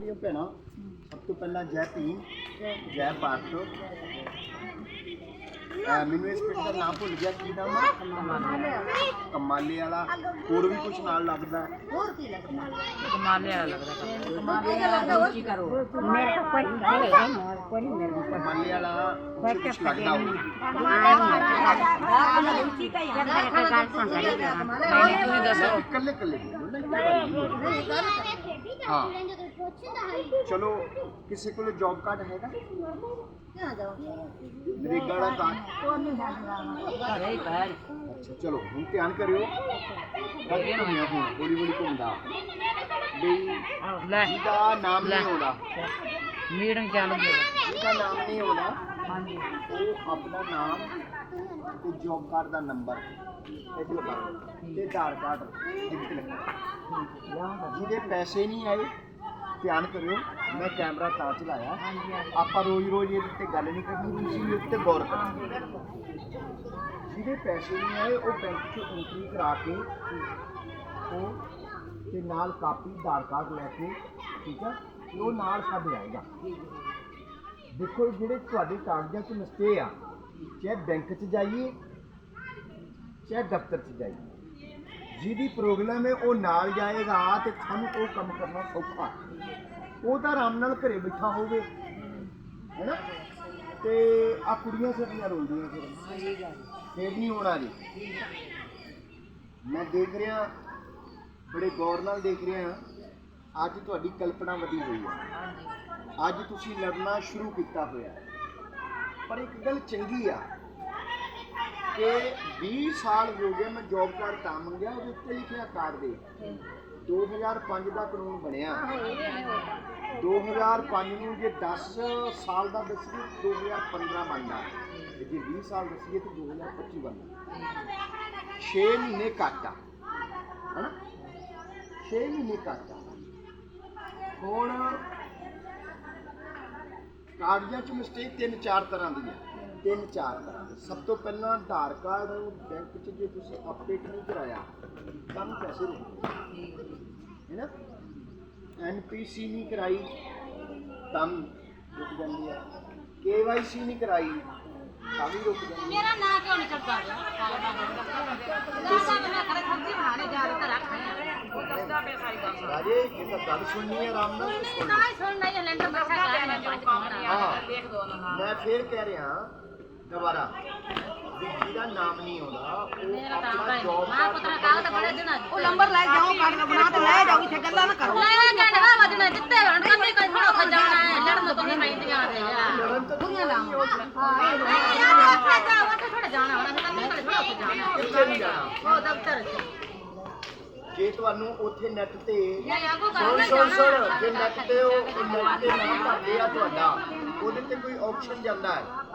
ਜੀ ਭੈਣਾ ਸਭ ਤੋਂ ਪਹਿਲਾਂ ਜੈ ਭੀਮ ਜੈ ਭਾਰਤ ਮੈਨੂੰ ਇਸ ਪਿੰਡ ਦਾ ਨਾਮ ਭੁੱਲ ਗਿਆ ਕੀ ਨਾਮ ਹੈ ਕਮਾਲੇ ਵਾਲਾ ਹੋਰ ਵੀ ਕੁਝ ਨਾਲ ਲੱਗਦਾ ਹੋਰ ਕੀ ਲੱਗਦਾ ਕਮਾਲੇ ਵਾਲਾ ਲੱਗਦਾ ਕਮਾਲੇ ਵਾਲਾ ਹੋਰ ਕੀ ਕਰੋ ਮੇਰੇ ਤਾਂ ਕੋਈ ਨਹੀਂ ਹੈ ਮੋਰ ਕੋਈ ਮੇਰੇ ਕੋਲ ਕਮਾਲੇ ਵਾਲਾ ਕੁਝ ਲੱਗਦਾ ਹੋ ਕਮਾਲੇ ਉੱਚੀ ਤਾਂ ਯਾਰ ਮੇਰੇ ਗੱਲ ਸੁਣ ਰਹੀ ਹੈ ਕਮਾਲੇ ਤੁਸੀਂ ਦੱਸੋ ਇਕੱਲੇ ਇਕੱਲੇ ਬੋਲੋ ਨਾ ਹਾਂ ਚਲੋ ਕਿਸੇ ਕੋਲ ਜੌਬ ਕਾਰਡ ਹੈਗਾ? ਨਰੇਗਾ ਦਾ ਕਾਰਡ ਘਰੇ ਪੈਰ ਅੱਛਾ ਚਲੋ ਹੁਣ ਧਿਆਨ ਕਰਿਓ। ਅੱਗੇ ਨੂੰ ਹੋਇਆ ਹੁਣ ਹੌਲੀ ਹੌਲੀ ਘੁੰਮਦਾ। ਬਈ ਲੈ। ਜਿਹਦਾ ਨਾਮ ਨਹੀਂ ਆਉਂਦਾ। ਮੀਟਿੰਗ ਚੱਲ ਗਈ ਜਿਹਦਾ ਨਾਮ ਨਹੀਂ ਆਉਂਦਾ ਹਾਂਜੀ। ਉਹ ਆਪਣਾ ਨਾਮ ਤੇ ਜੌਬ ਕਾਰਡ ਦਾ ਨੰਬਰ ਇੱਥੇ ਲਗਾ ਤੇ ਆਧਾਰ ਕਾਰਡ ਜਿੱਥੇ ਲਿਖਣਾ ਜਿਹਦੇ ਪੈਸੇ ਨਹੀਂ ਆਏ ਧਿਆਨ ਕਰਿਓ, ਮੈਂ ਕੈਮਰਾ ਤਾਂ ਚਲਾਇਆ। ਆਪਾਂ ਰੋਜ਼ ਰੋਜ਼ ਇਹਦੇ ਤੇ ਗੱਲ ਨਹੀਂ ਕਰਨੀ ਤੁਸੀਂ ਇਹਦੇ ਤੇ ਗੌਰ ਕਰੋ। ਜਿਹਦੇ ਪੈਸੇ ਨਹੀਂ ਆਏ, ਉਹ ਬੈਂਕ 'ਚ ਐਂਟਰੀ ਕਰਾ ਕੇ ਉਹ ਤੇ ਨਾਲ ਕਾਪੀ, ਆਧਾਰ ਕਾਰਡ ਲੈ ਕੇ, ਠੀਕ ਆ, ਤੇ ਉਹ ਨਾਲ ਸਭ ਜਾਏਗਾ ਦੇਖੋ ਜਿਹੜੇ ਤੁਹਾਡੇ ਕਾਗਜ਼ਾਂ 'ਚ ਨਸਤੇ ਆ, ਚਾਹੇ ਬੈਂਕ 'ਚ ਜਾਈਏ, ਚਾਹੇ ਦਫ਼ਤਰ 'ਚ ਜਾਈਏ, ਜਿਹਦੀ ਪ੍ਰੋਬਲਮ ਹੈ ਉਹ ਨਾਲ ਜਾਏਗਾ ਤੇ ਤੁਹਾਨੂੰ ਉਹ ਕੰਮ ਕਰਨਾ ਸੌਖਾ। ਉਹ ਤਾਂ ਆਰਾਮ ਨਾਲ ਘਰੇ ਬੈਠਾ ਹੋਵੇ। ਹੈਨਾ? ਤੇ ਆ ਕੁੜੀਆਂ ਸਾਡੀਆਂ ਰੋਲਦੀਆਂ ਫਿਰ। ਫੇਰ ਨਹੀਂ ਹੋਣਾ ਜੀ। ਮੈਂ ਦੇਖ ਰਿਹਾ, ਬੜੇ ਗੌਰ ਨਾਲ ਦੇਖ ਰਿਹਾ ਅੱਜ ਤੁਹਾਡੀ ਕਲਪਨਾ ਵਧੀ ਹੋਈ ਹੈ। ਅੱਜ ਤੁਸੀਂ ਲੜਨਾ ਸ਼ੁਰੂ ਕੀਤਾ ਹੋਇਆ ਪਰ ਇੱਕ ਗੱਲ ਚੰਗੀ ਆ ਕਿ 20 ਸਾਲ ਹੋ ਗਏ ਮੈਂ ਜੌਬ ਕਾਰਡ ਤਾਂ ਮੰਗਿਆ, ਉਹਦੇ ਉੱਤੇ ਲਿਖਿਆ ਕਾਰ ਦੇ। 2005 ਦਾ ਕਾਨੂੰਨ ਬਣਿਆ। 2005 ਨੂੰ ਜੇ 10 ਸਾਲ ਦਾ ਦੱਸੀਏ 2015 ਬਣਦਾ। ਤੇ ਜੇ 20 ਸਾਲ ਦੱਸੀਏ ਤਾਂ 2025 ਬਣਦਾ। 6 ਮਹੀਨੇ ਘੱਟ ਹਨਾ? 6 ਮਹੀਨੇ ਘੱਟ ਹੁਣ ਕਾਗਜ਼ਾਂ 'ਚ ਮਿਸਟੇਕ ਤਿੰਨ ਚਾਰ ਤਰ੍ਹਾਂ ਦੀ ਹੈ ਤਿੰਨ ਚਾਰ ਤਰ੍ਹਾਂ ਦੀ। ਸਭ ਤੋਂ ਪਹਿਲਾਂ ਆਧਾਰ ਕਾਰਡ ਬੈਂਕ 'ਚ ਜੇ ਤੁਸੀਂ ਅਪਡੇਟ ਨਹੀਂ ਕਰਾਇਆ ਤਾਂ ਵੀ ਪੈਸੇ ਰੁਕਦੇ ਹੈ ਨਾ? ਐਨਪੀਸੀ ਨਹੀਂ ਕਰਾਈ ਤਾਂ ਰੁਕ ਜਾਂਦੀ ਹੈ। ਕੇਵਾਈਸੀ ਨਹੀਂ ਕਰਾਈ ਤਾਂ ਵੀ ਰੁਕ ਜਾਂਦੀ ਮੇਰਾ ਨਾਂ ਕਿਉਂ ਨਹੀਂ ਕਰਦਾ ਰਾਜੇ ਇਹ ਤਾਂ ਗੱਲ ਸੁਣਨੀ ਹੈ ਆਰਾਮ ਨਾਲ। ਹੀ ਮੈਂ ਫੇਰ ਕਹਿ ਰਿਹਾ ਦੁਬਾਰਾ। ਜਿਹਦਾ ਨਾਮ ਨਹੀਂ ਆਉਂਦਾ। ਉਹ ਮੇਰਾ ਤਾਂ ਆਪਣਾ ਆਉਂਦਾ ਹੀ ਮਾਂ ਪੁੱਤਰਾ ਕਾਗਜ਼ ਤਾਂ ਬੜੇ ਦਿਨਾਂ ਉਹ ਨੰਬਰ ਲੈ ਜਾਓ ਕਾਗਜ਼ ਬਣਾ ਤੇ ਲੈ ਜਾਓ ਇੱਥੇ ਗੱਲਾਂ ਨਾ ਕਰੋ। ਲੈ ਗੰਡਵਾ ਵਜਣਾ ਜਿੱਤੇ ਹਣ ਕੰਨੇ ਕੋਈ ਥੋੜਾ ਖਜਾਣਾ ਹੈ। ਲੜਨ ਤੋਂ ਨਹੀਂ ਪੈਂਦੀਆਂ ਦੇ ਯਾਰ ਤਾਂ ਦੁਨੀਆ ਦਾ ਯਾਰ ਉੱਥੇ ਜਾ ਉੱਥੇ ਥੋੜਾ ਜਾਣਾ ਹੁਣ ਕੰਨੇ ਕੋਲ ਥੋੜਾ ਜਾਣਾ। ਕਿੱਥੇ ਨਹੀਂ ਜਾਣਾ। ਉਹ ਦਫ਼ਤਰ ਜੇ ਤੁਹਾਨੂੰ ਉੱਥੇ ਨੈਟ ਤੇ ਸੁਣ ਸੁਣ ਸੁਣ ਜਾਣਾ ਜੇ ਨੈਟ ਤੇ ਉਹ ਨੈਟ ਤੇ ਨਾਮ ਭਰਦੇ ਆ ਤੁਹਾਡਾ ਉਹਦੇ ਤੇ ਕੋਈ ਆਪਸ਼ਨ ਜਾਂਦਾ ਹੈ?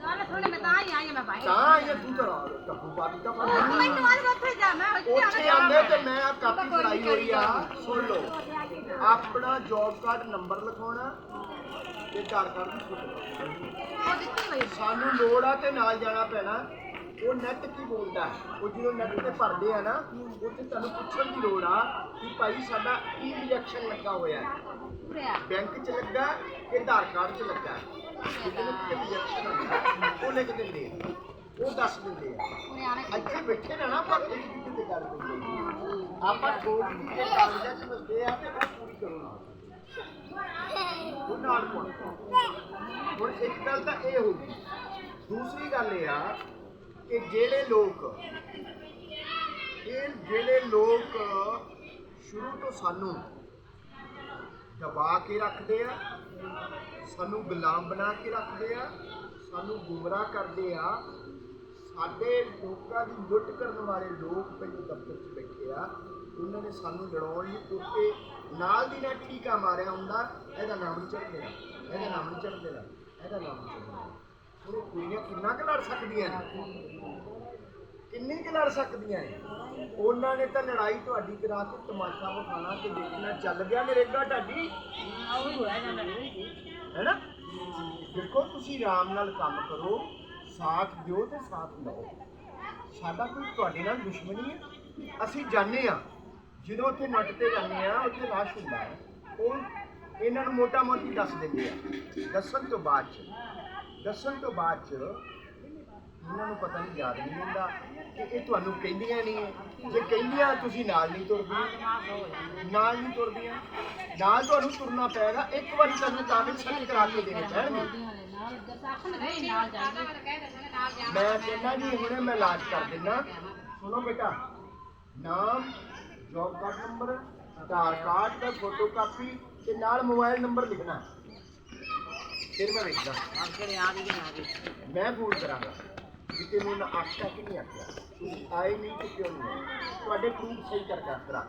ਥੋੜੇ ਮੈਂ ਤਾਂ ਹੀ ਆਈ ਹਾਂ ਮੈਂ ਭਾਈ ਤਾਂ ਇਹ ਤੂੰ ਕਰਾ ਟੱਪੂ ਬਾਦੀ ਦਾ ਪਰ ਮੈਨੂੰ ਅੱਜ ਉੱਥੇ ਜਾ ਮੈਂ ਉੱਥੇ ਉੱਥੇ ਆਂਦੇ ਤੇ ਮੈਂ ਆ ਕਾਪੀ ਫੜਾਈ ਹੋਈ ਆ। ਸੁਣ ਲਓ ਆਪਣਾ ਜੌਬ ਕਾਰਡ ਨੰਬਰ ਲਿਖਾਉਣਾ ਤੇ ਕਾਰਡ ਦੀ ਫੋਟੋ ਸਾਨੂੰ ਲੋੜ ਆ ਤੇ ਨਾਲ ਜਾਣਾ ਪੈਣਾ। ਉਹ ਨੈਟ ਕੀ ਬੋਲਦਾ? ਉਹ ਜਦੋਂ ਨੈਟ ਤੇ ਭਰਦੇ ਆ ਨਾ, ਉੱਥੇ ਤੁਹਾਨੂੰ ਪੁੱਛਣ ਦੀ ਲੋੜ ਆ ਕਿ ਭਾਈ ਸਾਡਾ ਕੀ ਰਿਐਕਸ਼ਨ ਲੱਗਾ ਹੋਇਆ ਹੈ। ਬੈਂਕ 'ਚ ਲੱਗਾ ਕਿ ਆਧਾਰ ਕਾਰਡ 'ਚ ਲੱਗਾ? ਜਿਹਦੇ ਵਿੱਚ ਰਿਐਕਸ਼ਨ ਹੁੰਦਾ ਉਹ ਲਿਖ ਦਿੰਦੇ ਆ ਉਹ ਦੱਸ ਦਿੰਦੇ ਆ। ਇੱਥੇ ਬੈਠੇ ਨਾ ਨਾ ਪਰ ਇੱਕ ਦੂਜੇ ਤੇ ਗੱਲ ਕਰਦੇ ਆਪਾਂ ਥੋੜੀ ਜਿਹੀ ਜੇ ਕਾਗਜ਼ਾਂ 'ਚ ਵਸਦੇ ਆ ਤੇ ਉਹ ਪੂਰੀ ਕਰੋ ਉਹ ਨਾਲ ਪਾਉਣਾ ਹੁਣ ਇੱਕ ਗੱਲ ਤਾਂ ਇਹ ਹੋ ਗਈ। ਦੂਸਰੀ ਗੱਲ ਇਹ ਆ ਕਿ ਜਿਹੜੇ ਲੋਕ ਇਹ ਜਿਹੜੇ ਲੋਕ ਸ਼ੁਰੂ ਤੋਂ ਸਾਨੂੰ ਦਬਾ ਕੇ ਰੱਖਦੇ ਆ, ਸਾਨੂੰ ਗੁਲਾਮ ਬਣਾ ਕੇ ਰੱਖਦੇ ਆ, ਸਾਨੂੰ ਗੁੰਮਰਾਹ ਕਰਦੇ ਆ, ਸਾਡੇ ਲੋਕਾਂ ਦੀ ਲੁੱਟ ਕਰਨ ਵਾਲੇ ਲੋਕ ਪਹਿਲੇ ਦਫ਼ਤਰ 'ਚ ਬੈਠੇ ਆ, ਉਹਨਾਂ ਨੇ ਸਾਨੂੰ ਲੜਾਉਣ ਲਈ ਉੱਤੇ ਨਾਲ ਦੀ ਨਾਲ ਠੀਕਾ ਮਾਰਿਆ ਹੁੰਦਾ, ਇਹਦਾ ਨਾਮ ਨਹੀਂ ਚੜ੍ਹ ਇਹਦਾ ਨਾਮ ਨਹੀਂ ਚੜ੍ਹ ਇਹਦਾ ਨਾਮ ਨਹੀਂ ਚੜ੍ਹ ਕੁੜੀਆਂ ਕਿੰਨਾ ਕੁ ਲੜ ਸਕਦੀਆਂ ਨੇ? ਕਿੰਨੀ ਕੁ ਲੜ ਸਕਦੀਆਂ ਨੇ? ਉਹਨਾਂ ਨੇ ਤਾਂ ਲੜਾਈ ਤੁਹਾਡੀ ਕਰਾ ਕੇ ਤਮਾਸ਼ਾ ਵਿਖਾਣਾ ਤੇ ਦੇਖਣਾ ਚੱਲ ਗਿਆ ਨਰੇਗਾ ਢਾਡੀ ਹੈਨਾ? ਦੇਖੋ, ਤੁਸੀਂ ਆਰਾਮ ਨਾਲ ਕੰਮ ਕਰੋ, ਸਾਥ ਦਿਓ ਤੇ ਸਾਥ ਲਓ। ਸਾਡਾ ਕੋਈ ਤੁਹਾਡੇ ਨਾਲ ਦੁਸ਼ਮਣੀ ਹੈ। ਅਸੀਂ ਜਾਣਦੇ ਆ ਜਦੋਂ ਉੱਥੇ ਨੱਟ ਤੇ ਜਾਂਦੇ ਆ ਉੱਥੇ ਰਸ਼ ਹੁੰਦਾ ਹੈ। ਉਹ ਇਹਨਾਂ ਨੂੰ ਮੋਟਾ ਮੋਟੀ ਦੱਸ ਦਿੰਦੇ ਆ। ਦੱਸਣ ਤੋਂ ਬਾਅਦ ਚ। ਦੱਸਣ ਤੋਂ ਬਾਅਦ ਚ ਉਹਨਾਂ ਨੂੰ ਪਤਾ ਨਹੀਂ, ਯਾਦ ਨਹੀਂ ਹੁੰਦਾ ਕਿ ਇਹ ਤੁਹਾਨੂੰ ਕਹਿੰਦੀਆਂ ਨਹੀਂ ਹੈ। ਜੇ ਕਹਿੰਦੀਆਂ, ਤੁਸੀਂ ਨਾਲ ਨਹੀਂ ਤੁਰਦੀਆਂ। ਨਾਲ ਨਹੀਂ ਤੁਰਦੀਆਂ। ਨਾਲ ਤੁਹਾਨੂੰ ਤੁਰਨਾ ਪਏਗਾ। ਇੱਕ ਵਾਰੀ ਤੁਹਾਨੂੰ ਕਾਗਜ਼ ਸਹੀ ਕਰਾ ਕੇ ਦੇਣੇ ਪੈਣਗੇ। ਮੈਂ ਕਹਿੰਦਾ ਜੀ, ਹੁਣੇ ਮੈਂ ਇਲਾਜ ਕਰ ਦਿੰਦਾ। ਸੁਣੋ ਬੇਟਾ, ਨਾਮ job card number Aadhaar card ਦਾ ਫੋਟੋ ਕਾਪੀ ਤੇ ਨਾਲ ਮੋਬਾਈਲ ਨੰਬਰ ਲਿਖਣਾ। ਫਿਰ ਮੈਂ ਵੇਖਦਾ। ਅੱਗੇ ਆ ਗਈ ਆ ਗਈ ਮੈਂ ਫੋਨ ਕਰਾਂਗਾ ਕਿ ਤੈਨੂੰ ਨਾ ਆਖਿਆ ਕਿ ਨਹੀਂ ਆਖਿਆ? ਤੁਸੀਂ ਆਏ ਨਹੀਂ ਕਿ ਕਿਉਂ ਨਹੀਂ ਆਏ? ਤੁਹਾਡੇ ਪ੍ਰੂਫ ਸਹੀ ਕਰ ਕਰ ਕਰਾ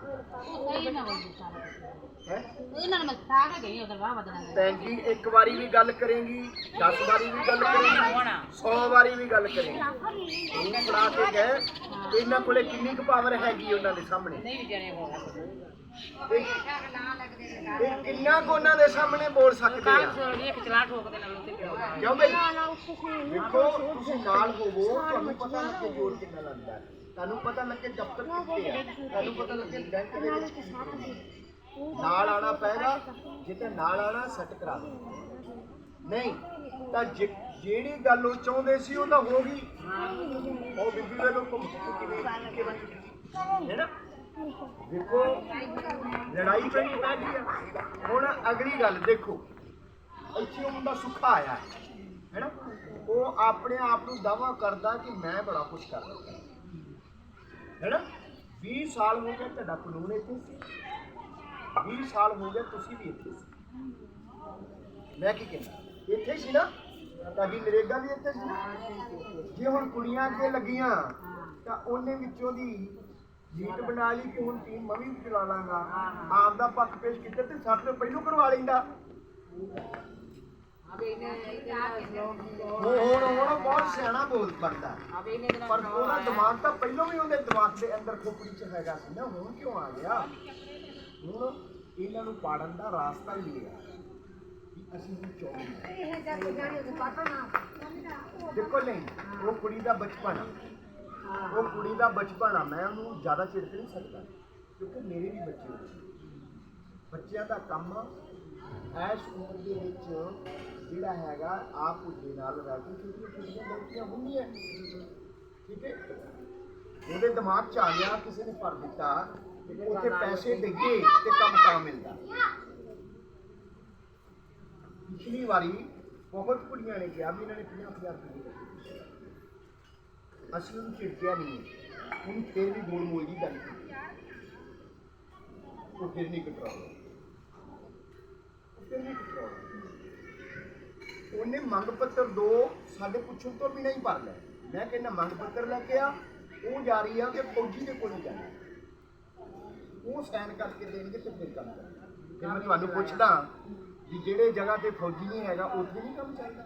ਹੈ? ਇਹਨਾਂ ਨੂੰ ਮੈਂ ਸਾਹ ਗਈ ਉਧਰ ਵਾਹ ਬਦਨਾ ਭੈਣ ਜੀ ਇੱਕ ਵਾਰੀ ਵੀ ਗੱਲ ਕਰੇਂਗੀ 10 ਵਾਰੀ ਵੀ ਗੱਲ ਕਰੇਂਗੀ 100 ਵਾਰੀ ਵੀ ਗੱਲ ਕਰੇਂਗੀ। ਕੇ ਗਏ ਇਹਨਾਂ ਕੋਲੇ ਕਿੰਨੀ ਕੁ ਪਾਵਰ ਹੈਗੀ ਉਹਨਾਂ ਦੇ ਸਾਹਮਣੇ? ਨਹੀਂ ਜਣੇ ਹੋ ਇਹ ਕਿੰਨਾ ਕੁ ਉਹਨਾਂ ਦੇ ਸਾਹਮਣੇ ਬੋਲ ਸਕਦੇ ਕਾਰ ਆ ਸੋੜੀ ਇੱਕ ਚਲਾ ਠੋਕ ਦੇ ਨਾਲ ਉੱਤੇ ਪਿਓ ਕਿਉਂ ਬਈ? ਦੇਖੋ ਤੁਸੀਂ ਨਾਲ ਹੋਵੋ ਤੁਹਾਨੂੰ ਪਤਾ ਲੱਗੇ ਜੋਰ ਕਿੰਨਾ ਲੱਗਦਾ ਹੈ। ਤੁਹਾਨੂੰ ਪਤਾ ਲੱਗੇ ਦਫ਼ਤਰ ਕਿੱਥੇ ਆ। ਤੁਹਾਨੂੰ ਪਤਾ ਲੱਗੇ ਬੈਂਕ ਦੇ ਵਿੱਚ ਕੀ ਹੈ। ਨਾਲ ਆਣਾ ਪਏਗਾ ਜਿੱਤੇ ਨਾਲ ਆਣਾ ਸੈੱਟ ਕਰਾ ਦੋ ਨਹੀਂ ਤਾਂ ਜਿ- ਜਿਹੜੀ ਗੱਲ ਉਹ ਚਾਹੁੰਦੇ ਸੀ ਉਹ ਤਾਂ ਹੋ ਗਈ। ਉਹ ਬੀਬੀ ਵੇਲੋ ਘੁੰਮ ਕੇ ਕਿਵੇਂ ਕਿਵੇਂ ਹੈ ਨਾ? ਦੇਖੋ, ਲੜਾਈ ਪੈਣੀ ਪੈ ਗਈ ਆ। ਹੁਣ ਅਗਲੀ ਗੱਲ ਦੇਖੋ। ਇੱਥੇ ਉਹ ਮੁੰਡਾ ਸੁੱਖਾ ਆਇਆ ਹੈ, ਹੈਨਾ? ਉਹ ਆਪਣੇ ਆਪ ਨੂੰ ਦਾਵਾ ਕਰਦਾ ਕਿ ਮੈਂ ਬੜਾ ਕੁਝ ਕਰ ਲਿਆ ਹੈਨਾ? 20 ਸਾਲ ਹੋ ਗਏ ਤੁਹਾਡਾ ਕਾਨੂੰਨ ਇੱਥੇ ਸੀ। 20 ਸਾਲ ਹੋ ਗਏ ਤੁਸੀਂ ਵੀ ਇੱਥੇ ਸੀ। ਮੈਂ ਕੀ ਕਹਿੰਦਾ? ਇੱਥੇ ਸੀ ਨਾ, ਤਾਂ ਤੁਹਾਡੀ ਨਰੇਗਾ ਵੀ ਇੱਥੇ ਸੀ। ਜੇ ਹੁਣ ਕੁੜੀਆਂ ਅੱਗੇ ਲੱਗੀਆਂ, ਤਾਂ ਉਹਨੇ ਵਿੱਚੋਂ ਦੀ ਨੀਤ ਬਣਾ ਲਈ ਕਿ ਹੁਣ ਟੀਮ ਮੈਂ ਵੀ ਚਲਾ ਲਾਂਗਾ। ਆਪ ਦਾ ਪੱਖ ਪੇਸ਼ ਕੀਤਾ ਤੇ ਸਾਡੇ ਤੋਂ ਪਹਿਲੋਂ ਕਰਵਾ ਲੈਂਦਾ। ਉਹ ਹੁਣ ਹੁਣ ਬਹੁਤ ਸਿਆਣਾ ਬੋਲ ਪੜਦਾ ਪਰ ਉਹਦਾ ਦਿਮਾਗ ਤਾਂ ਪਹਿਲਾਂ ਵੀ ਉਹਦੇ ਦਿਮਾਗ ਦੇ ਅੰਦਰ ਖੋਪੜੀ 'ਚ ਹੈਗਾ ਸੀ ਨਾ ਹੁਣ ਕਿਉਂ ਆ ਗਿਆ? ਹੁਣ ਇਹਨਾਂ ਨੂੰ ਪਾੜਨ ਦਾ ਰਾਸਤਾ ਹੀ ਲਿਆ ਕਿ ਅਸੀਂ ਨੂੰ। ਚਾਹੁੰਦੇ ਦੇਖੋ ਨਹੀਂ ਉਹ ਕੁੜੀ ਦਾ ਬਚਪਨ। ਆ ਉਹ ਕੁੜੀ ਦਾ ਬਚਪਨ ਆ, ਮੈਂ ਉਹਨੂੰ ਜ਼ਿਆਦਾ ਚਿੜਕ ਨਹੀਂ ਸਕਦਾ, ਕਿਉਂਕਿ ਮੇਰੇ ਵੀ ਬੱਚੇ ਹੋਏ ਬੱਚਿਆਂ ਦਾ ਕੰਮ ਐਸ ਉਮਰ ਦੇ ਵਿੱਚ ਜਿਹੜਾ ਹੈਗਾ, ਆਪ ਉਹਦੇ ਨਾਲ ਰਹਿ ਕੇ ਛੋਟੀਆਂ ਛੋਟੀਆਂ ਗਲਤੀਆਂ ਹੁੰਦੀਆਂ। ਠੀਕ ਹੈ? ਉਹਦੇ ਦਿਮਾਗ 'ਚ ਆ ਗਿਆ, ਕਿਸੇ ਨੇ ਭਰ ਦਿੱਤਾ, ਉੱਥੇ ਪੈਸੇ ਡਿੱਗੇ ਤੇ ਕੰਮ ਤਾਂ ਮਿਲਦਾ। ਪਿਛਲੀ ਵਾਰੀ ਬਹੁਤ ਕੁੜੀਆਂ ਨੇ ਕਿਹਾ ਵੀ ਇਹਨਾਂ ਨੇ 50000 ਰੁਪਏ ਅਸੀਂ ਉਹਨੂੰ ਛਿੜਕਿਆ ਨਹੀਂ। ਹੁਣ ਫਿਰ ਵੀ ਗੋਲ ਮੋਲ ਦੀ ਗੱਲ ਕੀਤੀ। ਉਹ ਫਿਰ ਨਹੀਂ ਕਟਰਾਉਂਦਾ ਫਿਰ ਨਹੀਂ ਕਟਰਾਉਂਦਾ ਉਹਨੇ ਮੰਗ ਪੱਤਰ ਦੋ ਸਾਡੇ ਪੁੱਛਣ ਤੋਂ ਵੀ ਨਹੀਂ ਭਰ ਲਿਆ। ਮੈਂ ਕਹਿੰਦਾ ਮੰਗ ਪੱਤਰ ਲੈ ਕੇ ਆ। ਉਹ ਜਾ ਰਹੀ ਆ ਕਿ ਫੌਜੀ ਦੇ ਕੋਲ ਜਾਣਾ। ਉਹ ਸਾਈਨ ਕਰਕੇ ਦੇਣਗੇ ਤੇ ਫਿਰ ਕੰਮ ਕਰਨਾ ਫਿਰ ਮੈਂ ਤੁਹਾਨੂੰ ਪੁੱਛਦਾ ਕਿ ਜਿਹੜੇ ਜਗ੍ਹਾ ਤੇ ਫੌਜੀ ਨਹੀਂ ਹੈਗਾ, ਉੱਥੇ ਨਹੀਂ ਕੰਮ ਚਾਹੀਦਾ।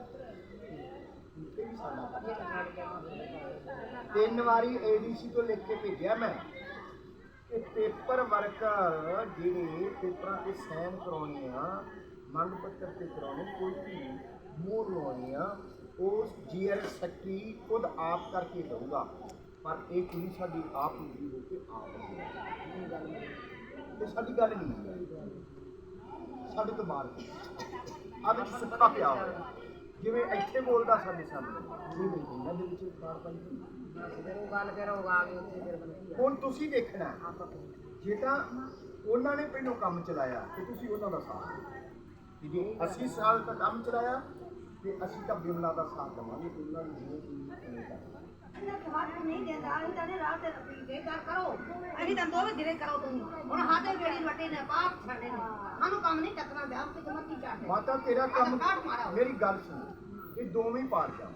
ਤਿੰਨ ਵਾਰੀ ਏਡੀਸੀ ਤੋਂ ਲਿਖ ਕੇ ਭੇਜਿਆ ਮੈਂ ਕਿ ਪੇਪਰ ਵਰਕਰ ਜਿਹੜੇ ਪੇਪਰਾਂ ਤੇ ਸਾਈਨ ਕਰਾਉਣੇ ਆ, ਮੰਗ ਪੱਤਰ ਤੇ ਕਰਾਉਣੇ, ਕੋਈ ਵੀ ਮੋਹਰ ਲਾਉਣੀ ਆ, ਉਸ ਜੀਆਰ ਸੈਕਟਰੀ ਖੁਦ ਆਪ ਕਰਕੇ ਦਊਗਾ। ਪਰ ਇਹ ਕੁੜੀ ਸਾਡੀ ਆਪ ਹੁੰਦੀ ਹੋ ਕੇ ਆਪ ਇਹ ਸਾਡੀ ਗੱਲ ਨਹੀਂ ਸਾਡੇ ਤੋਂ ਬਾਹਰ ਆ ਵਿੱਚ ਸੁੱਕਾ ਪਿਆ ਹੋਇਆ। ਜਿਵੇਂ ਇੱਥੇ ਬੋਲਦਾ ਸਾਡੇ ਸਾਹਮਣੇ। ਇਹ ਨਹੀਂ ਇਹਨਾਂ ਦੇ ਵਿੱਚ ਬਾਰ ਪਾਈ। ਉਹ ਗੱਲ ਫਿਰ ਉਹ ਆ ਗਈ ਉੱਥੇ ਫਿਰ ਬਣੀ ਹੁਣ ਤੁਸੀਂ ਦੇਖਣਾ ਹੈ, ਜੇ ਤਾਂ ਉਹਨਾਂ ਨੇ ਪਹਿਲੋਂ ਕੰਮ ਚਲਾਇਆ ਤੇ ਤੁਸੀਂ ਉਹਨਾਂ ਦਾ ਸਾਥ ਦਿਓ। ਜੇ 80 ਸਾਲ ਤੱਕ ਕੰਮ ਚਲਾਇਆ ਤੇ ਅਸੀਂ ਤਾਂ ਬਿਮਲਾ ਦਾ ਸਾਥ ਦੇਵਾਂਗੇ। ਬਿਮਲਾ ਨੂੰ ਜਿਵੇਂ ਤੁਸੀਂ ਉਵੇਂ ਕਰਨਾ। ਅਸੀਂ ਤਾਂ ਦੋਵੇਂ ਦਿਨੇ ਕਰੋ ਤੁਸੀਂ। ਹੁਣ ਹਾਦੇ ਜਿਹੜੀ ਵੱਟੇ ਨੇ ਬਾਪ ਛੱਡੇ ਨੇ। ਸਾਨੂੰ ਕੰਮ ਨਹੀਂ ਚੱਕਣਾ ਤੇ ਆਪ ਤੇ ਮੱਤੀ ਚਾਟੇ ਮਾਤਾ ਤੇਰਾ ਕੰਮ ਮੇਰੀ ਗੱਲ ਸੁਣ। ਇਹ ਦੋਵੇਂ ਹੀ ਪਾਰ ਜਾ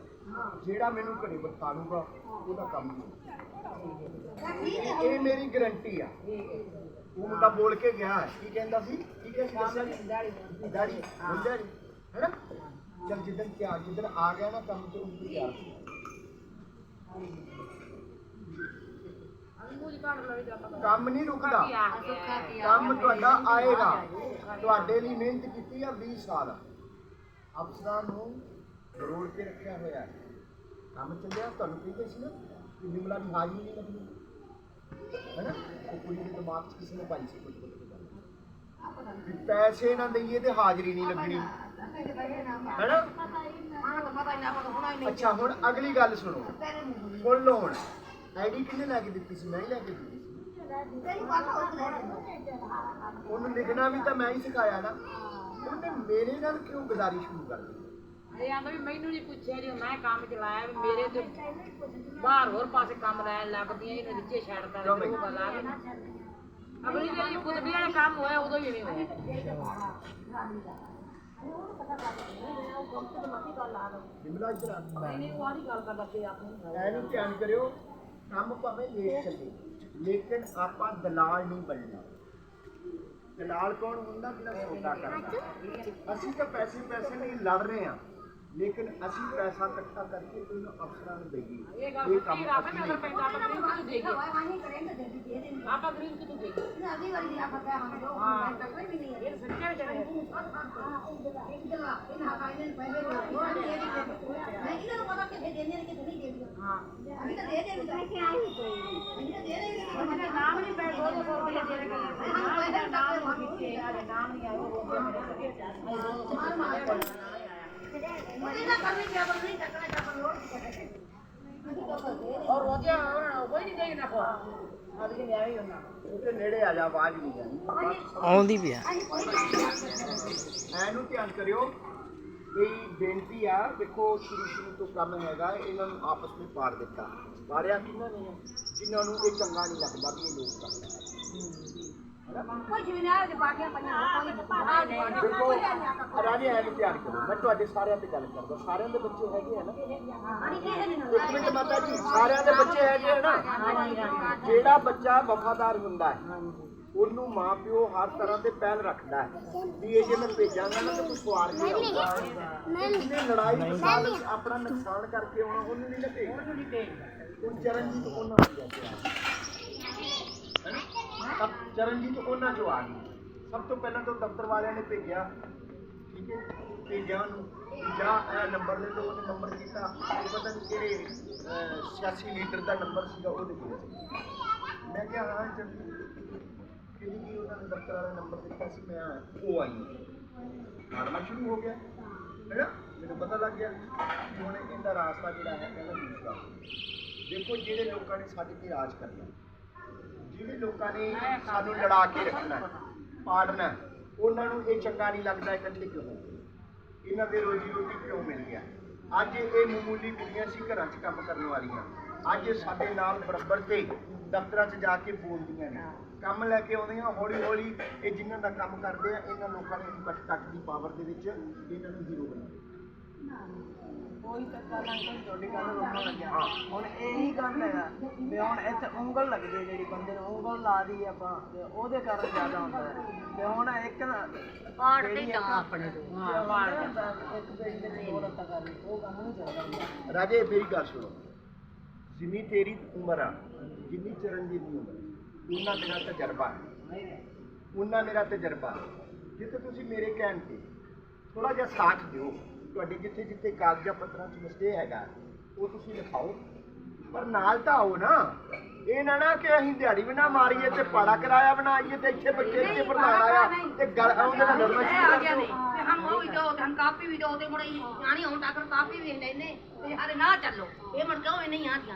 ਜਿਹੜਾ ਮੈਨੂੰ ਘਰੇ ਬਿਠਾ ਲੂਗਾ ਉਹਦਾ ਕੰਮ ਨਹੀਂ। ਇਹ- ਮੇਰੀ ਗਰੰਟੀ ਆ। ਉਹ ਮੁੰਡਾ ਬੋਲ ਕੇ ਗਿਆ ਕੀ ਕਹਿੰਦਾ ਸੀ? ਕੀ ਕਹਿੰਦਾ ਸੀ? ਦੱਸਿਆ ਨੀ? ਦਾੜੀ ਮੁੰਡਾ ਨੀ? ਹੈਨਾ ਚਲ ਜਿੱਦਣ ਕਿਆ ਆ ਗਿਆ ਨਾ, ਕੰਮ ਤੇ ਉਹ ਤਿਆਰ ਕੰਮ ਨਹੀਂ ਰੁਕਦਾ। ਕੰਮ ਤੁਹਾਡਾ ਆਏਗਾ। ਤੁਹਾਡੇ ਲਈ ਮਿਹਨਤ ਕੀਤੀ ਆ 20 ਸਾਲ। ਅਫਸਰਾਂ ਨੂੰ ਰੋੜ ਕੇ ਰੱਖਿਆ ਹੋਇਆ ਹੈ। ਕੰਮ ਚੱਲਿਆ, ਤੁਹਾਨੂੰ ਕੀ ਸੀ ਨਾ? ਕਿ ਨਿਮਲਾ ਦੀ ਹਾਜ਼ਰੀ ਨਹੀਂ ਲੱਗਣੀ। ਹੈਨਾ? ਉਹ ਕੁੜੀ ਦੇ ਦਿਮਾਗ 'ਚ ਕਿਸੇ ਨੇ ਪਾਈ ਸੀ ਕੁਝ ਕੁਝ ਵੀ ਪੈਸੇ ਨਾ ਦਈਏ ਤੇ ਹਾਜ਼ਰੀ ਨਹੀਂ ਲੱਗਣੀ। ਹੈਨਾ? ਅੱਛਾ, ਹੁਣ ਅਗਲੀ ਗੱਲ ਸੁਣੋ। ਸੁਣ ਲਓ ਹੁਣ। ਆਈਡੀ ਕਿਹਨੇ ਲੈ ਕੇ ਦਿੱਤੀ ਸੀ? ਮੈਂ ਹੀ ਲੈ ਕੇ ਦਿੱਤੀ ਉਹਨੂੰ ਲਿਖਣਾ ਵੀ ਤਾਂ ਮੈਂ ਹੀ ਸਿਖਾਇਆ ਨਾ। ਉਹਨੇ ਮੇਰੇ ਨਾਲ ਕਿਉਂ ਗਜ਼ਾਰੀ ਸ਼ੁਰੂ ਕਰ ਦਿੱਤੀ ਇਹ ਆਂਦਾ ਵੀ ਮੈਨੂੰ ਨਹੀਂ ਪੁੱਛਿਆ ਜੀ ਮੈਂ ਕੰਮ ਚਲਾਇਆ ਵੀ ਮੇਰੇ ਤੇ ਬਾਹਰ ਹੋਰ ਪਾਸੇ ਕੰਮ ਲੈਣ ਲੱਗਦੀਆਂ ਇਹਨੇ ਵਿੱਚੇ ਛੱਡਦਾ ਬਈ? ਉਹ ਗੱਲ ਆ ਗਈ। ਨਾ ਅਗਲੀ ਦੇ ਕੁਦਬੀਆਂ ਦਾ ਕੰਮ ਹੋਇਆ ਉਦੋਂ ਹੀ ਨਹੀਂ ਹੋਇਆ। ਜਿਮਲਾ ਇਧਰ ਆ। ਨਹੀਂ ਉਹ ਆਹੀ ਗੱਲ ਕਰਦਾ ਕਿ ਆਪਣੀ ਐਨੂੰ ਧਿਆਨ ਕਰਿਓ ਕੰਮ ਭਾਵੇਂ ਲੇਟ ਚੱਲੇ ਲੇਕਿਨ ਆਪਾਂ ਦਲਾਲ ਨਹੀਂ ਬਣਨਾ। ਦਲਾਲ ਕੌਣ ਹੁੰਦਾ ਜਿਹੜਾ ਸੌਦਾ ਕਰਦਾ? ਅਸੀਂ ਤਾਂ ਪੈਸੇ ਪੈਸੇ ਲਈ ਲੜ ਰਹੇ ਹਾਂ। ਲੇਕਿਨ ਅਸੀਂ ਪੈਸਾ ਇਕੱਠਾ ਕਰਕੇ ਅਫਸਰਾਂ ਨੂੰ ਦਈਏ ਇਹ ਔਰ ਰੋਜਾ ਉਹਨਾਂ ਕੋਈ ਨਹੀਂ ਦੇਈ ਨਾ ਕੋ ਅੱਜ ਕਿ ਲਿਆਈ ਉਹਨਾਂ ਉਹਦੇ ਨੇੜੇ ਆ ਜਾ ਆਵਾਜ਼ ਨਹੀਂ ਜਾਣੀ ਆਉਂਦੀ ਪਿਆ ਐਨੂੰ ਧਿਆਨ ਕਰਿਓ ਵੀ ਬੇਨਤੀ ਆ ਦੇਖੋ ਸ਼ੁਰੂ ਸ਼ੁਰੂ ਤੋਂ ਕੰਮ ਹੈਗਾ ਇਹਨਾਂ ਨੂੰ ਆਪਸ ਵਿੱਚ ਪਾੜ ਦਿੱਤਾ। ਪਾੜਿਆ ਕਿਹਨਾਂ ਨੇ? ਆ? ਜਿਨ੍ਹਾਂ ਨੂੰ ਇਹ ਚੰਗਾ ਨਹੀਂ ਲੱਗਦਾ ਵੀ ਇਹ ਲੋਕ ਕਰਦੇ ਦੇਖੋ ਰਾਜੇ ਐਨੂੰ ਧਿਆਨ ਕਰੋ। ਮੈਂ ਤੁਹਾਡੇ ਸਾਰਿਆਂ ਤੇ ਗੱਲ ਕਰਦਾ ਸਾਰਿਆਂ ਦੇ ਬੱਚੇ ਹੈਗੇ ਆ ਨਾ? ਇੱਕ ਮਿੰਟ ਮਾਤਾ ਜੀ ਸਾਰਿਆਂ ਦੇ ਬੱਚੇ ਹੈਗੇ ਆ ਨਾ? ਜਿਹੜਾ ਬੱਚਾ ਵਫਾਦਾਰ ਹੁੰਦਾ ਹੈ ਉਹਨੂੰ ਮਾਂ ਪਿਓ ਹਰ ਤਰ੍ਹਾਂ ਤੇ ਪਹਿਲ ਰੱਖਦਾ ਹੈ। ਵੀ ਇਹ ਜੇ ਮੈਂ ਭੇਜਾਂਗਾ ਨਾ ਤਾਂ ਕੋਈ ਸਵਾਰ ਕੇ ਆਊਗਾ। ਜਿਹਨੇ ਲੜਾਈ ਆਪਣਾ ਨੁਕਸਾਨ ਕਰਕੇ ਆਉਣਾ ਉਹਨੂੰ ਨਹੀਂ ਨਾ ਭੇਜਦਾ ਹੁਣ ਚਰਨਜੀਤ ਉਹਨਾਂ ਨੂੰ ਜਾਂਦੇ ਆ? ਅਬ ਚਰਨਜੀਤ ਉਹਨਾਂ ਚੋਂ ਆ ਗਈ ਸਭ ਤੋਂ ਪਹਿਲਾਂ ਤਾਂ ਦਫ਼ਤਰ ਵਾਲਿਆਂ ਨੇ ਭੇਜਿਆ ਠੀਕ ਹੈ ਭੇਜਿਆ ਉਹਨੂੰ। ਕਿ ਜਾ ਇਹ ਨੰਬਰ ਦੇ ਦਿਓ ਉਹਨੇ ਨੰਬਰ ਕੀਤਾ। ਉਹ ਪਤਾ ਨਹੀਂ ਕਿਹੜੇ ਅਹ, ਸਿਆਸੀ ਲੀਡਰ ਦਾ ਨੰਬਰ ਸੀਗਾ ਉਹਦੇ ਕੋਲ ਸੀ। ਮੈਂ ਕਿਹਾ ਹਾਂ ਚਰਨਜੀਤ ਕਿਹੜੀ ਕੀ ਉਹਨਾਂ ਨੇ ਦਫ਼ਤਰ ਵਾਲਾ ਨੰਬਰ ਦਿੱਤਾ ਸੀ ਮੈਂ ਉਹ ਆਈ। ਮਾਰਨਾ ਸ਼ੁਰੂ ਹੋ ਗਿਆ। ਹੈਨਾ? ਮੈਨੂੰ ਪਤਾ ਲੱਗ ਗਿਆ ਕਿ ਹੁਣ ਇਹਦਾ ਰਾਸਤਾ ਜਿਹੜਾ ਹੈ ਕਹਿੰਦਾ ਦੂਸਰਾ ਦੇਖੋ ਜਿਹੜੇ ਲੋਕਾਂ ਨੇ ਸਾਡੇ ਤੇ ਰਾਜ ਕਰਨਾ ਜਿਹੜੇ ਲੋਕਾਂ ਨੇ ਸਾਨੂੰ ਲੜਾ ਕੇ ਰੱਖਣਾ ਪਾੜਨਾ ਉਹਨਾਂ ਨੂੰ ਇਹ ਚੰਗਾ ਨਹੀਂ ਲੱਗਦਾ ਇਕੱਠੇ ਕਿਉਂ ਇਹਨਾਂ ਦੇ ਰੋਜੀ ਰੋਟੀ ਕਿਉਂ ਮਿਲ ਗਿਆ ਅੱਜ ਇਹ ਮਾਮੂਲੀ ਕੁੜੀਆਂ ਸੀ ਘਰਾਂ 'ਚ ਕੰਮ ਕਰਨ ਵਾਲੀਆਂ। ਅੱਜ ਸਾਡੇ ਨਾਲ ਬਰਾਬਰ ਤੇ ਦਫ਼ਤਰਾਂ 'ਚ ਜਾ ਕੇ ਬੋਲਦੀਆਂ ਨੇ। ਕੰਮ ਲੈ ਕੇ ਆਉਂਦੀਆਂ ਹੌਲੀ ਹੌਲੀ ਇਹ ਜਿਨ੍ਹਾਂ ਦਾ ਕੰਮ ਕਰਦੇ ਆ, ਇਹਨਾਂ ਲੋਕਾਂ ਨੇ ਕੱਟ ਕੱਟ ਦੀ ਪਾਵਰ ਦੇ ਵਿੱਚ ਇਹਨਾਂ ਨੂੰ ਹੀਰੋ ਬਣਾਇਆ ਕੋਈ ਚੱਕਰ ਨਾਲ ਕੋਈ ਤੁਹਾਡੀ ਗੱਲ ਰੋਕਣ ਲੱਗਿਆ ਹਾਂ। ਹੁਣ ਇਹੀ ਗੱਲ ਹੈਗਾ ਵੀ ਹੁਣ ਇੱਥੇ ਉਂਗਲ ਲੱਗਦੀ ਹੈ ਜਿਹੜੀ ਬੰਦੇ ਨੂੰ ਉਂਗਲ ਲਾ ਦੀ ਆਪਾਂ ਤੇ ਉਹਦੇ ਕਾਰਨ ਜ਼ਿਆਦਾ ਹੁੰਦਾ ਹੈ ਤੇ ਹੁਣ ਇੱਕ ਨਾ ਪਾੜ ਤੇ ਤਾਂ ਆਪਣੇ ਤੋਂ ਹਾਂ, ਜਾਂਦਾ ਇੱਕ ਬੇੜੀ ਦੇ ਦੋ ਰੱਤਾ ਕਰਨੀ ਉਹ ਕੰਮ ਨਹੀਂ ਚੱਲਦਾ। ਰਾਜੇ ਮੇਰੀ ਗੱਲ ਸੁਣੋ ਜਿੰਨੀ ਤੇਰੀ ਉਮਰ ਆ ਜਿੰਨੀ ਚਰਨਜੀਤ ਦੀ ਉਮਰ ਉਹਨਾਂ ਮੇਰਾ ਤਜਰਬਾ ਹੈ ਉਹਨਾਂ ਮੇਰਾ ਤਜਰਬਾ। ਜਿੱਥੇ ਤੁਸੀਂ ਮੇਰੇ ਕਹਿਣ ਤੇ ਥੋੜਾ ਜਿਹਾ ਸਾਥ ਦਿਓ ਤੁਹਾਡੇ ਜਿੱਥੇ ਜਿੱਥੇ ਕਾਗਜ਼ਾਂ ਪੱਤਰਾਂ 'ਚ ਮਿਸਟੇ ਹੈਗਾ ਉਹ ਤੁਸੀਂ ਲਿਖਾਓ। ਪਰ ਨਾਲ ਤਾਂ ਆਓ ਨਾ। ਇਹ ਨਾ ਨਾ ਕਿ ਅਸੀਂ ਦਿਹਾੜੀ ਵੀ ਨਾ ਮਾਰੀਏ ਤੇ ਪਾੜਾ ਕਿਰਾਇਆ ਬਣਾਈਏ ਤੇ ਇੱਥੇ ਬੱਚੇ ਇੱਥੇ ਪ੍ਰਧਾਨ ਆਇਆ ਤੇ ਗਲ ਆਉਂਦੇ ਨਾਲ ਲੜਨਾ ਸ਼ੁਰੂ ਕਰ ਦਿਓ ਤੇ ਸਾਨੂੰ ਉਹ ਵੀ ਦਿਓ ਤੁਹਾਨੂੰ ਕਾਪੀ ਵੀ ਦਿਓ ਤੇ ਮੁੜੇ ਜਾਣੀ ਹੁਣ ਤੱਕ ਕਾਪੀ ਵੀ ਲੈਨੇ ਤੇ ਹਾਰੇ ਨਾ ਚੱਲੋ। ਇਹ ਮਨ ਕਿਉਂ ਇਹ ਨਹੀਂ ਆਦੀਆਂ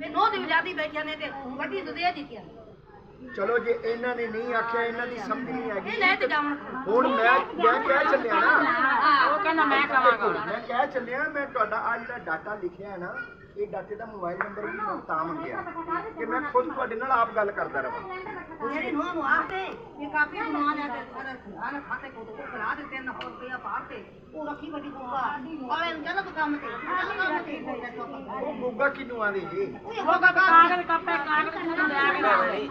ਮੈਂ ਨੋ ਦੀ ਵਿਜਾਦੀ ਬੈਠਿਆ ਨੇ ਤੇ ਵੱਡੀ ਦੁਦਿਆ ਦਿੱਤੀਆਂ। ਚਲੋ ਜੇ ਇਹਨਾਂ ਨੇ ਨਹੀਂ ਆਖਿਆ ਇਹਨਾਂ ਦੀ ਸਮਝ ਨਹੀਂ ਹੈਗੀ। ਹੁਣ ਮੈਂ ਮੈਂ ਕਹਿ ਚੱਲਿਆ ਨਾ। ਉਹ ਕਹਿੰਦਾ ਮੈਂ ਕਵਾਂਗਾ। ਮੈਂ ਕਹਿ ਚੱਲਿਆ ਮੈਂ ਤੁਹਾਡਾ ਆ ਜਿਹੜਾ ਡਾਟਾ ਲਿਖਿਆ ਹੈ ਨਾ ਇਹ ਡਾਟੇ ਦਾ ਮੋਬਾਈਲ ਨੰਬਰ ਵੀ ਮੈਂ ਤਾਂ ਮੰਗਿਆ ਕਿ ਮੈਂ ਖੁਦ ਤੁਹਾਡੇ ਨਾਲ ਆਪ ਗੱਲ ਕਰਦਾ ਰਵਾਂ। ਮੇਰੀ ਨੂੰ ਆਖਦੇ ਇਹ ਕਾਪੀ ਬਣਾ ਲੈ ਤੇ ਸਾਰੇ ਸਾਰੇ ਖਾਤੇ ਕੋਲ ਤੋਂ ਕਰਾ ਦੇ 3000 ਰੁਪਇਆ ਪਾਰ ਤੇ। ਉਹ ਰੱਖੀ ਵੱਡੀ ਗੁੱਗਾ ਆਲੇ ਗਲਤ ਕੰਮ ਤੇ। ਉਹ ਗੁੱਗਾ ਕਿਨੂੰ ਆਂਦੀ ਜੀ ਉਹ ਕਾਗਜ਼ ਕਾਪੇ ਕਾਗਜ਼ ਨੂੰ ਲੈ ਕੇ ਆਉਂਦੀ।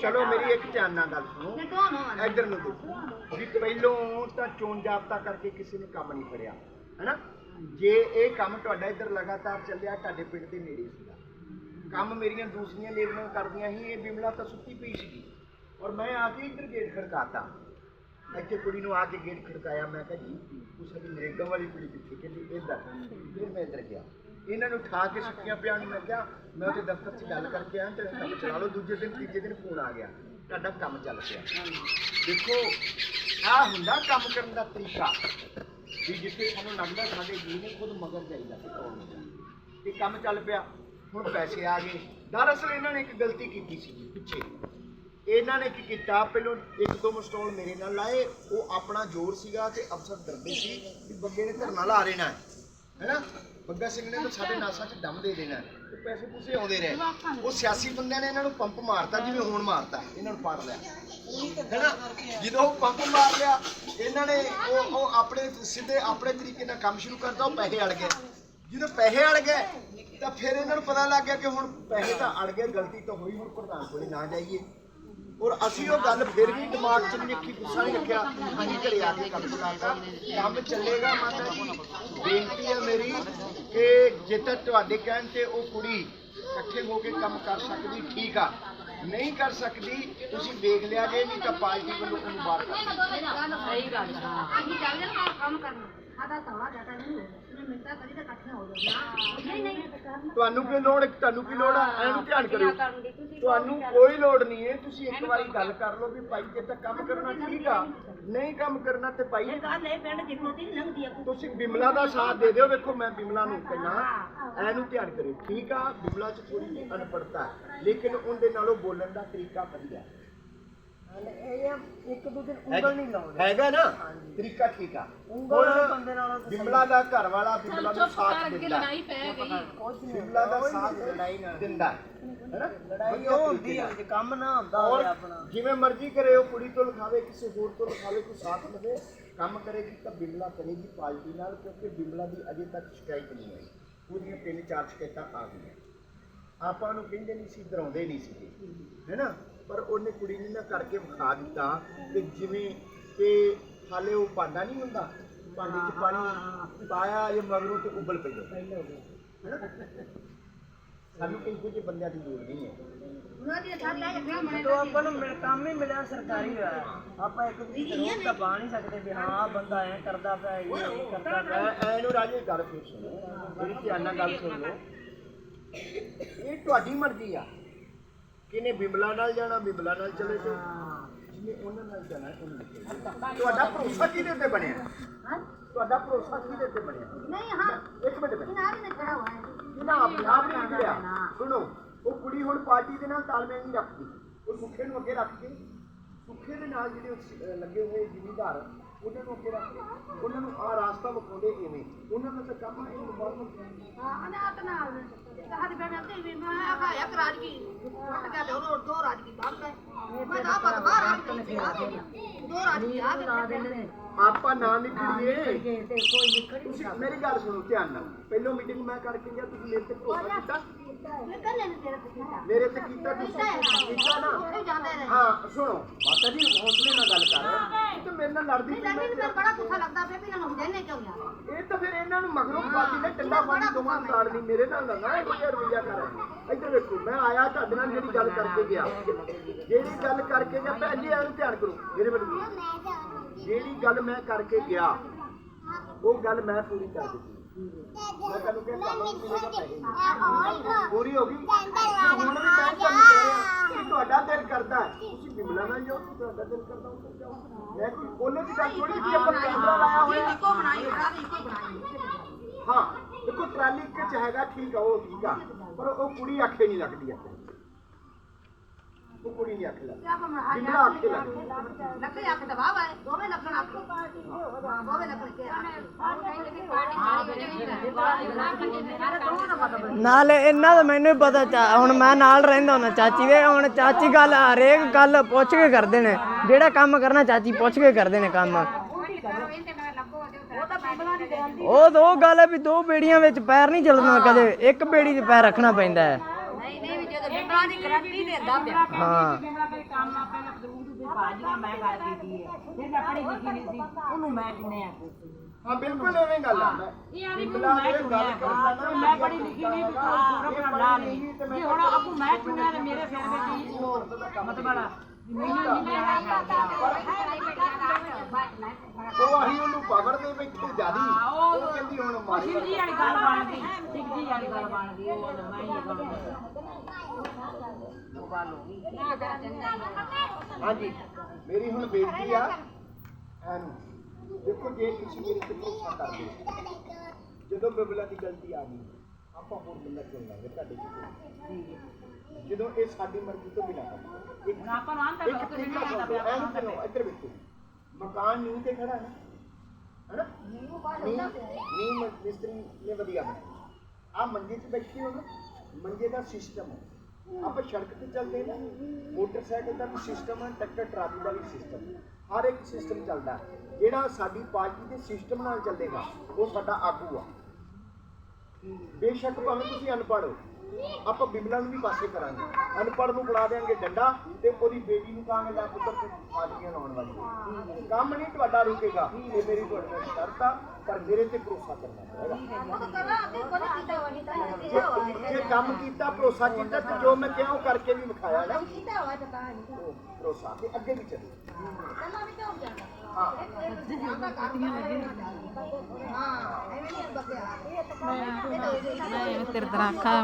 ਚਲੋ ਮੇਰੀ ਇੱਕ ਚਾਨਣਾ ਗੱਲ ਸੁਣੋ। ਇੱਧਰ ਨੂੰ ਦੇਖੋ। ਵੀ ਪਹਿਲੋਂ ਤਾਂ ਚੋਣ ਜਾਪਤਾ ਕਰਕੇ ਕਿਸੇ ਨੇ ਕੰਮ ਨਹੀਂ ਫੜਿਆ ਹੈਨਾ? ਜੇ ਇਹ ਕੰਮ ਤੁਹਾਡਾ ਇੱਧਰ ਲਗਾਤਾਰ ਚੱਲਿਆ ਤੁਹਾਡੇ ਪਿੰਡ ਦੇ ਨੇੜੇ ਸੀਗਾ। ਕੰਮ ਮੇਰੀਆਂ ਦੂਸਰੀਆਂ ਲੇਬਰਾਂ ਕਰਦੀਆਂ ਸੀ, ਇਹ ਬਿਮਲਾ ਤਾਂ ਸੁੱਤੀ ਪਈ ਸੀਗੀ। ਔਰ ਮੈਂ ਆ ਕੇ ਇੱਧਰ ਗੇਟ ਖੜਕਾਤਾ। ਇੱਥੇ ਕੁੜੀ ਨੂੰ ਆ ਕੇ ਗੇਟ ਖੜਕਾਇਆ, ਮੈਂ ਕਿਹਾ ਜੀ, ਤੂੰ ਸਾਡੀ ਨਰੇਗਾ ਵਾਲੀ ਕੁੜੀ ਕਿੱਥੇ ਕਹਿੰਦੀ ਇੱਧਰ। ਫਿਰ ਮੈਂ ਇੱਧਰ ਗਿਆ। ਇਹਨਾਂ ਨੂੰ ਠਾ ਕੇ ਸੁੱਕੀਆਂ ਪਿਆ ਮੈਂ ਕਿਹਾ, ਮੈਂ ਉਹਦੇ ਦਫ਼ਤਰ 'ਚ ਗੱਲ ਕਰਕੇ ਆਇਆ ਤੇ ਕੰਮ ਚਲਾ ਲਓ, ਦੂਜੇ ਦਿਨ, ਤੀਜੇ ਦਿਨ ਫੋਨ ਆ ਗਿਆ। ਤੁਹਾਡਾ ਕੰਮ ਚੱਲ ਪਿਆ। ਦੇਖੋ ਆ ਹੁੰਦਾ ਕੰਮ ਕਰਨ ਦਾ ਤਰੀਕਾ। ਵੀ ਜਿੱਥੇ ਸਾਨੂੰ ਲੱਗਦਾ ਸਾਡੇ ਜੀ ਨੇ ਖੁਦ ਮਗਰ ਜਾਈਦਾ ਸੀ, ਕੌਣ ਤੇ ਕੰਮ ਚੱਲ ਪਿਆ। ਹੁਣ ਪੈਸੇ ਆ ਗਏ। ਦਰਅਸਲ ਇਹਨਾਂ ਨੇ ਇੱਕ ਗਲਤੀ ਕੀਤੀ ਸੀ ਪਿੱਛੇ। ਇਹਨਾਂ ਨੇ ਕੀ ਕੀਤਾ ਪਹਿਲੋਂ ਇੱਕ ਦੋ ਮਸਟੋਲ ਮੇਰੇ ਨਾਲ ਲਾਏ ਉਹ ਆਪਣਾ ਜ਼ੋਰ ਸੀਗਾ ਤੇ ਅਫਸਰ ਡਰਦੇ ਸੀ ਕਿ ਬੱਗੇ ਨੇ ਧਰਨਾ ਲਾ ਦੇਣਾ ਹੈ। ਹੈਨਾ? ਬੱਗਾ ਸਿੰਘ ਨੇ ਤਾਂ ਸਾਡੇ ਨਾਸਾਂ 'ਚ ਦਮ ਦੇ ਦੇਣਾ ਤੇ ਪੈਸੇ ਪੂਸੇ ਆਉਂਦੇ ਰਹੇ। ਉਹ ਸਿਆਸੀ ਬੰਦਿਆਂ ਨੇ ਇਹਨਾਂ ਨੂੰ ਪੰਪ ਮਾਰਤਾ ਜਿਵੇਂ ਹੁਣ ਮਾਰਤਾ ਇਹਨਾਂ ਨੂੰ ਪਾੜ ਲਿਆ। ਹੈਨਾ? ਜਦੋਂ ਉਹ ਪੰਪ ਮਾਰ ਲਿਆ ਇਹਨਾਂ ਨੇ ਉਹ ਉਹ ਆਪਣੇ ਸਿੱਧੇ ਆਪਣੇ ਤਰੀਕੇ ਨਾਲ ਕੰਮ ਸ਼ੁਰੂ ਕਰਤਾ ਉਹ ਪੈਸੇ ਅੜ ਗਏ। ਜਦੋਂ ਪੈਸੇ ਅੜ ਗਏ ਤਾਂ ਫਿਰ ਇਹਨਾਂ ਨੂੰ ਪਤਾ ਲੱਗ ਗਿਆ ਕਿ ਹੁਣ ਪੈਸੇ ਤਾਂ ਅੜ ਗਏ ਗਲਤੀ ਤਾਂ ਹੋਈ ਹੁਣ ਪ੍ਰਧਾਨ ਕੋਲੇ ਨਾ ਜਾਈਏ। ਔਰ ਅਸੀਂ ਉਹ ਗੱਲ ਫਿਰ ਵੀ ਦਿਮਾਗ 'ਚ ਨਹੀਂ ਰੱਖੀ ਗੁੱਸਾ ਨਹੀਂ ਰੱਖਿਆ। ਅਸੀਂ ਘਰੇ ਆ ਕੇ ਕੰਮ ਕਰਾਂਗਾ ਕੰਮ ਚੱਲੇਗਾ ਮਾਤਾ ਜੀ। ਬੇਨਤੀ ਹੈ ਮੇਰੀ ਕਿ ਜੇ ਤਾਂ ਤੁਹਾਡੇ ਕਹਿਣ ਤੇ ਉਹ ਕੁੜੀ ਇਕੱਠੇ ਹੋ ਕੇ ਕੰਮ ਕਰ ਸਕਦੀ ਠੀਕ ਆ। ਨਹੀਂ ਕਰ ਸਕਦੀ ਤੁਸੀਂ ਦੇਖ ਲਿਆ ਜੇ ਨਹੀਂ ਤਾਂ ਪਾਰਟੀ ਵੱਲੋਂ ਉਹਨੂੰ ਬਾਹਰ ਕਰ ਦਿਓ। ਸਹੀ ਗੱਲ ਹਾਂ। ਅਸੀਂ ਚੱਲ ਜਾਣਾ ਕੰਮ ਕਰਨਾ। ਸਾਡਾ ਤਵਾ ਜਾਤਾ ਨਹੀਂ ਹੋ ਗਿਆ ਮਿੰਟਾਂ ਕਰੀ ਤਾਂ ਇਕੱਠੇ ਹੋ ਜਾਣਾ ਨਹੀਂ ਨਹੀਂ। ਤੁਹਾਨੂੰ ਕੀ ਲੋੜ ਤੁਹਾਨੂੰ ਕੀ ਲੋੜ ਆ ਇਹਨੂੰ ਧਿਆਨ ਕਰਿਓ ਤੁਹਾਨੂੰ ਕੋਈ ਲੋੜ ਨਹੀਂ ਹੈ। ਤੁਸੀਂ ਇੱਕ ਵਾਰੀ ਗੱਲ ਕਰ ਲਓ ਵੀ ਭਾਈ ਜੇ ਤਾਂ ਕੰਮ ਕਰਨਾ ਠੀਕ ਆ। ਨਹੀਂ ਕੰਮ ਕਰਨਾ ਤੇ ਭਾਈ ਇਹ ਗੱਲ ਇਹ ਪਿੰਡ ਜਿੱਥੋਂ ਦੀ ਲੰਘਦੀ ਆ ਤੁਸੀਂ ਬਿਮਲਾ ਦਾ ਸਾਥ ਦੇ ਦਿਓ। ਵੇਖੋ ਮੈਂ ਬਿਮਲਾ ਨੂੰ ਕਹਿੰਦਾ ਐਨੂੰ ਧਿਆਨ ਕਰਿਓ। ਠੀਕ ਆ? ਬਿਮਲਾ ਚ ਥੋੜੀ ਅਨਪੜਤਾ ਲੇਕਿਨ ਉਹਦੇ ਨਾਲੋਂ ਬੋਲਣ ਦਾ ਤਰੀਕਾ ਵਧੀਆ ਹੈ। ਇਹ ਇੱਕ ਦੂਜੇ ਨੂੰ ਉਂਗਲ ਨਹੀਂ ਲਾਉਂਦੇ। ਹੈਗਾ ਨਾ? ਤਰੀਕਾ ਠੀਕ ਆ। ਉਂਗਲ ਹੁਣ ਬੰਦੇ ਨਾਲੋਂ ਤਾਂ ਬਿਮਲਾ ਦਾ ਘਰ ਵਾਲਾ ਬਿਮਲਾ ਦਾ ਸਾਥ ਦਿੰਦਾ। ਹੈ। ਲੜਾਈ ਪੈ ਗਈ। ਬਿਮਲਾ ਦਾ ਸਾਥ ਲੜਾਈ ਨਾ ਦਿੰਦਾ। ਹੈ। ਹੈਨਾ? ਲੜਾਈ ਉਹ ਹੁੰਦੀ ਹੈ ਜੇ ਕੰਮ ਨਾ ਹੁੰਦਾ ਔਰ ਹੋਵੇ ਆਪਣਾ। ਜਿਵੇਂ ਮਰਜ਼ੀ ਕਰੇ ਉਹ ਕੁੜੀ ਤੋਂ ਲਿਖਾਵੇ ਕਿਸੇ ਹੋਰ ਤੋਂ ਲਿਖਾਵੇ ਕੋਈ ਸਾਥ ਲਵੇ ਕੰਮ ਕਰੇਗੀ ਤਾਂ ਬਿਮਲਾ ਕਰੇਗੀ ਪਾਰਟੀ ਨਾਲ ਕਿਉਂਕਿ ਬਿਮਲਾ ਦੀ ਅਜੇ ਤੱਕ ਸ਼ਿਕਾਇਤ ਨਹੀਂ ਆਈ ਉਹਦੀਆਂ ਤਿੰਨ ਚਾਰ ਸ਼ਿਕਾਇਤਾਂ ਆ ਗਈਆਂ। ਆਪਾਂ ਨੂੰ ਕਹਿੰਦੇ ਨਹੀਂ ਸੀ ਡਰਾਉਂਦੇ ਨਹੀਂ ਸੀਗੇ। ਹੈਨਾ? ਪਰ ਉਹਨੇ ਕੁੜੀ ਨੇ ਨਾ ਕਰਕੇ ਵਿਖਾ ਦਿੱਤਾ ਕਿ ਜਿਵੇਂ ਕਿ ਹਾਲੇ ਉਹ ਭਾਂਡਾ ਨਹੀਂ ਹੁੰਦਾ ਭਾਂਡੇ 'ਚ ਪਾਣੀ ਪਾਇਆ ਇਹ ਮਗਰੋਂ ਤੇ ਉਬਲ ਹੈਨਾ? ਸਾਨੂੰ ਕੋਈ ਕੁਝ ਬੰਦਿਆਂ ਦੀ ਲੋੜ ਨਹੀਂ ਹੈ। ਉਹਨਾਂ ਦੀ ਸਾਡਾ ਇਹ ਕੰਮ ਜਦੋਂ ਆਪਾਂ ਨੂੰ। ਮਿਲ- ਕੰਮ ਹੀ ਮਿਲਿਆ ਸਰਕਾਰੀ ਹੋਇਆ ਆਪਾਂ ਇੱਕ ਦੂਜੇ ਨੂੰ ਰੋਕ ਤਾਂ ਪਾ ਨਹੀਂ ਸਕਦੇ ਵੀ ਹਾਂ ਆਹ ਬੰਦਾ ਐ ਕਰਦਾ ਪਿਆ ਇਹ ਕਰਦਾ ਪਿਆ। ਐ ਐਨੂੰ ਰਾਜੇ ਗੱਲ ਫਿਰ ਸੁਣੋ ਮੇਰੀ ਧਿਆਨ ਨਾਲ ਗੱਲ ਸੁਣ ਲਓ। ਇਹ ਤੁਹਾਡੀ ਮਰਜ਼ੀ ਆ। ਕਿਨੇ ਬਿਮਲਾ ਨਾਲ ਜਾਣਾ ਬਿਮਲਾ ਨਾਲ ਚਲੇ ਜਾਓ। ਜਿਹਨੇ ਉਹਨਾਂ ਨਾਲ ਜਾਣਾ ਉਹਨੂੰ ਤੁਹਾਡਾ ਭਰੋਸਾ ਕਿਹਦੇ ਉੱਤੇ ਬਣਿਆ? ਤੁਹਾਡਾ ਭਰੋਸਾ ਕਿਹਦੇ ਉੱਤੇ ਬਣਿਆ? ਨਹੀਂ ਹਾਂ। ਇੱਕ ਮਿੰਟ ਮਿੰਟ। ਕਿਨਾਰੇ ਨੇ ਖੜਾ ਹੋਇਆ ਹੈ। ਜਿਹਨਾਂ ਆਪਣੇ ਆਪ ਨਹੀਂ ਨਿਕਲਿਆ ਸੁਣੋ ਉਹ ਕੁੜੀ ਹੁਣ ਪਾਰਟੀ ਦੇ ਨਾਲ ਤਾਲਮੇਲ ਨਹੀਂ ਰੱਖਦੀ। ਉਹ ਸੁੱਖੇ ਨੂੰ ਅੱਗੇ ਰੱਖ ਕੇ ਸੁੱਖੇ ਦੇ ਨਾਲ ਜਿਹੜੇ ਉਸ- ਅਹ ਲੱਗੇ ਹੋਏ ਜ਼ਿਮੀਂਦਾਰ ਉਹਨਾਂ ਨੂੰ ਅੱਗੇ ਰੱਖ ਕੇ ਉਹਨਾਂ ਨੂੰ ਆ ਰਾਸਤਾ ਵਿਖਾਉਂਦੇ ਕਿਵੇਂ? ਉਹਨਾਂ ਦਾ ਤਾਂ ਕੰਮ ਹੈ ਇਹਨੂੰ ਬਾਹਰ ਨੂੰ ਹਾਂ ਅਨਾਥ ਨਾਲ ਸਾਡੇ ਪਿੰਡ ਵੀ ਮੈਂ ਆਖਾਇਆ ਕਿ ਰਾਜ ਕੀ ਗਿਆ ਤੇ ਉਹ ਦੋ ਰਾਜਗੀ ਬਾਹਰ ਮੈਂ ਤਾਂ ਪਤਾ ਬਾਹਰ ਆ ਗਏ ਦੋ ਰਾਜਗੀ ਆ ਗਏ ਆਪਾਂ ਨਾ ਨਿਕਲੀਏ ਤੇ ਕੋਈ ਨਿਕਲ ਤੁਸੀਂ ਮੇਰੀ ਗੱਲ ਸੁਣੋ ਧਿਆਨ ਨਾਲ। ਪਹਿਲੋਂ ਮੀਟਿੰਗ ਮੈਂ ਕਰਕੇ ਗਿਆ ਤੁਸੀਂ ਮੇਰੇ ਤੇ ਭਰੋਸਾ ਕੀਤਾ? ਮੈਂ ਤੇਰਾ ਮੇਰੇ ਤੇ ਕੀਤਾ ਤੁਸੀਂ? ਕੀਤਾ ਨਾ। ਉੱਥੇ ਜਾਂਦੇ ਰਹੇ। ਹਾਂ ਸੁਣੋ ਮਾਤਾ ਜੀ ਹੌਸਲੇ ਨਾਲ ਗੱਲ ਕਰ ਤਾਂ ਮੇਰੇ ਨਾਲ ਲੜਦੀ ਨਹੀਂ ਮੈਂ ਮੈਨੂੰ ਬੜਾ ਗੁੱਸਾ ਲੱਗਦਾ ਪਿਆ ਵੀ ਇਹਨਾਂ ਨੂੰ ਦੇਣੇ ਕਿਉਂ ਯਾਰ? ਇਹ ਤਾਂ ਫਿਰ ਇਹਨਾਂ ਨੂੰ ਮਗਰੋਂ ਪਾਰਟੀ ਨੇ ਟੰਡਾ ਪਾਣੀ ਦੋਵਾਂ ਨੂੰ ਤਾੜਨੀ ਮੇਰੇ ਨਾਲ ਨਾ ਨਾ ਇਹ ਯਾਰ ਰਵਈਆ ਕਰ ਇੱਧਰ ਵੇਖੋ ਮੈਂ ਆਇਆ ਤੁਹਾਡੇ ਨਾਲ ਜਿਹੜੀ ਗੱਲ ਕਰਕੇ ਗਿਆ। ਜਿਹੜੀ ਗੱਲ ਕਰਕੇ ਗਿਆ ਭੈਣ ਜੀ ਇਹਨੂੰ ਧਿਆਨ ਕਰੋ। ਮੇਰੇ ਵੱਲ। ਜਿਹੜੀ ਗੱਲ ਮੈਂ ਕਰਕੇ ਗਿਆ ਉਹ ਗੱਲ ਮੈਂ ਪੂਰੀ ਕਰ ਦਿੱਤੀ। ਮੈਂ ਕਿਹਾ ਕੰਮ ਪੈਸੇ। ਪੂਰੀ ਹੋ ਗਈ? ਹੁਣ ਵੀ ਮੈਂ ਤੁਹਾਨੂੰ ਕਹਿ ਰਿਹਾ ਕਿ ਤੁਹਾਡਾ ਦਿਲ ਕਰਦਾ ਹੈ। ਤੁਸੀਂ ਬਿਮਲਾ ਨਾਲ ਜਾਓ ਤੁਹਾਡਾ ਦਿਲ ਕਰਦਾ ਉੱਧਰ ਜਾਓ। ਮੈਂ ਕੋਈ ਉਹਨੇ ਦੀ ਗੱਲ ਥੋੜੀ ਜਿਹੀ ਆਪਾਂ ਕੈਮਰਾ ਲਾਇਆ ਹੋਇਆ। ਇੱਕੋ ਬਣਾਈ ਰਾਜ ਇੱਕੋ ਬਣਾਈ। ਹਾਂ ਦੇਖੋ ਟਰਾਲੀ ਇੱਕ ਚ ਹੈਗਾ ਠੀਕ ਆ ਉਹ ਠੀਕ ਆ। ਪਰ ਉਹ ਕੁੜੀ ਆਖੇ ਨਹੀਂ ਲੱਗਦੀ ਆਪਣੀ ਉਹ ਕੁੜੀ ਲੱਗੇ ਅੱਖ ਹੈ ਦੋਵੇਂ ਲੱਗਣ ਅੱਖ ਦੋਵੇਂ ਲੱਗਣ ਕੇ ਨਾਲੇ ਇਹਨਾਂ ਦਾ ਮੈਨੂੰ ਪਤਾ ਚਾ- ਹੁਣ ਮੈਂ ਨਾਲ ਰਹਿੰਦਾ ਹੁੰਦਾ ਚਾਚੀ ਦੇ ਹੁਣ ਚਾਚੀ ਗੱਲ ਹਰੇਕ ਗੱਲ ਪੁੱਛ ਕੇ ਕਰਦੇ ਨੇ। ਜਿਹੜਾ ਕੰਮ ਕਰਨਾ ਚਾਚੀ ਪੁੱਛ ਕੇ ਕਰਦੇ ਨੇ ਕੰਮ। ਉਹ ਦੋ ਗੱਲ ਹੈ ਵੀ ਦੋ ਬੇੜੀਆਂ ਵਿੱਚ ਪੈਰ ਨਹੀਂ ਚੱਲਣਾ ਕਦੇ ਇੱਕ ਬੇੜੀ 'ਚ ਪੈਰ ਰੱਖਣਾ ਪੈਂਦਾ ਹੈ। ਬਿੰਬਲਾਂ ਦੀ ਗਰੰਟੀ ਦਿੰਦਾ ਪਿਆ। ਹਾਂ ਮੇਰਾ ਕੋਈ ਕੰਮ ਆ ਪਹਿਲਾਂ ਬਦਰੂਦ ਦੇ ਬਾਜੀਆਂ ਮੈਂ ਕਰ ਦਿੱਤੀ ਹੈ ਫਿਰ ਮੈਂ ਪੜੀ ਲਿਖੀ ਨਹੀਂ ਸੀ ਉਹਨੂੰ ਮੈਂ ਚੁਣਿਆ ਹਾਂ ਬਿਲਕੁਲ ਐਵੇਂ ਗੱਲ ਆ। ਇਹ ਆ ਵੀ ਬਿਮਲਾ ਮੈਂ ਚੁਣਿਆ ਮੈਂ ਪੜੀ ਲਿਖੀ ਨਹੀਂ ਵੀ ਪ੍ਰੋਗਰਾਮ ਲਾ ਲਈ। ਜੇ ਹੁਣ ਆਪੂ ਮੈਂ ਚੁਣਿਆ ਤੇ ਮੇਰੇ ਸਿਰ ਵਿੱਚ ਹੀ ਮਤਲਬ ਚਾਹੀਦਾ ਉਹ ਆਹੀ ਉਹਨੂੰ ਪਕੜਦੇ ਬੈਠੇ ਉਹ- ਕਹਿੰਦੀ ਹੁਣ ਮਾਰੀ ਸ਼ਿਵ ਜੀ ਵਾਲੀ ਗੱਲ ਬਣ ਗਈ ਸ਼ਿਵ ਜੀ ਵਾਲੀ ਗੱਲ ਬਣ ਗਈ ਉਹ ਤਾਂ ਮੈਂ ਹੀ ਇਹ ਗੱਲ ਉਹ ਗੱਲ ਹੋ ਗਈ। ਹਾਂਜੀ। ਮੇਰੀ ਹੁਣ ਬੇਨਤੀ ਆ ਐਨੂੰ ਦੇਖੋ ਜੇ ਤੁਸੀਂ ਮੇਰੇ ਤੇ ਭਰੋਸਾ ਕਰਦੇ ਹੋ, ਜਦੋਂ ਬਿਬਲਾ ਦੀ ਗਲਤੀ ਆ ਗਈ ਆਪਾਂ ਹੋਰ ਚੁਣ ਲਾਂਗੇ ਤੁਹਾਡੇ ਕੋਲ? ਜਦੋਂ ਇਹ ਸਾਡੀ ਮਰਜ਼ੀ ਤੋਂ ਬਿਨਾਂ ਕਰਦੇ ਇੱਕ ਆਪਾਂ ਨੂੰ ਨਹੀਂ ਇੱਧਰ ਮਕਾਨ ਨੀਂਹ ਤੇ ਖੜਾ ਹੈ ਹੈਨਾ? ਨੀਂਹ ਨੀਂਹ ਮ- ਮਿਸਤਰੀ ਨੇ ਵਧੀਆ ਬਣਾਇਆ ਆ ਮੰਜੇ 'ਚ ਬੈਠੀ ਹੋ ਨਾ ਮੰਜੇ ਦਾ ਸਿਸਟਮ ਹੈ। ਆਪਾਂ ਸੜਕ ਤੇ ਚੱਲਦੇ ਨਾ। ਮੋਟਰਸਾਈਕਲ ਦਾ ਵੀ ਸਿਸਟਮ ਹੈ ਟਰੈਕਟਰ ਟਰਾਲੀ ਦਾ ਵੀ ਸਿਸਟਮ ਹੈ। ਹਰ ਇੱਕ ਸਿਸਟਮ ਚੱਲਦਾ। ਜਿਹੜਾ ਸਾਡੀ ਪਾਰਟੀ ਦੇ ਸਿਸਟਮ ਨਾਲ ਚੱਲੇਗਾ ਉਹ ਸਾਡਾ ਆਗੂ ਆ। ਬੇਸ਼ੱਕ ਭਾਵੇਂ ਤੁਸੀਂ ਅਨਪੜ੍ਹ ਹੋ। ਆਪਾਂ ਬਿਮਲਾ ਨੂੰ ਵੀ ਪਾਸੇ ਕਰਾਂਗੇ। ਅਨਪੜ੍ਹ ਨੂੰ ਬੁਲਾ ਦੇਾਂਗੇ ਡੰਡਾ ਤੇ ਉਹਦੀ ਬੇਟੀ ਨੂੰ ਕਹਾਂਗੇ ਲੈ ਪੁੱਤਰ ਤੂੰ ਫਾਲੀਆਂ ਲਾਉਣ ਵਾਲੀ। ਕੰਮ ਨਹੀਂ ਤੁਹਾਡਾ ਰੁਕੇਗਾ ਇਹ ਮੇਰੀ ਤੁਹਾਡੇ ਨਾਲ ਸ਼ਰਤ ਆ ਪਰ ਮੇਰੇ ਤੇ ਭਰੋਸਾ ਕਰਨਾ ਜੇ- ਕੰਮ ਕੀਤਾ ਭਰੋਸਾ ਕੀਤਾ ਤੇ ਜੋ ਮੈਂ ਕਿਹਾ ਉਹ ਕਰਕੇ ਵੀ ਵਿਖਾਇਆ ਨਾ। ਭਰੋਸਾ ਤੇ ਅੱਗੇ ਵੀ ਚੱਲੇ। ਮੈਂ ਤੇਰੇ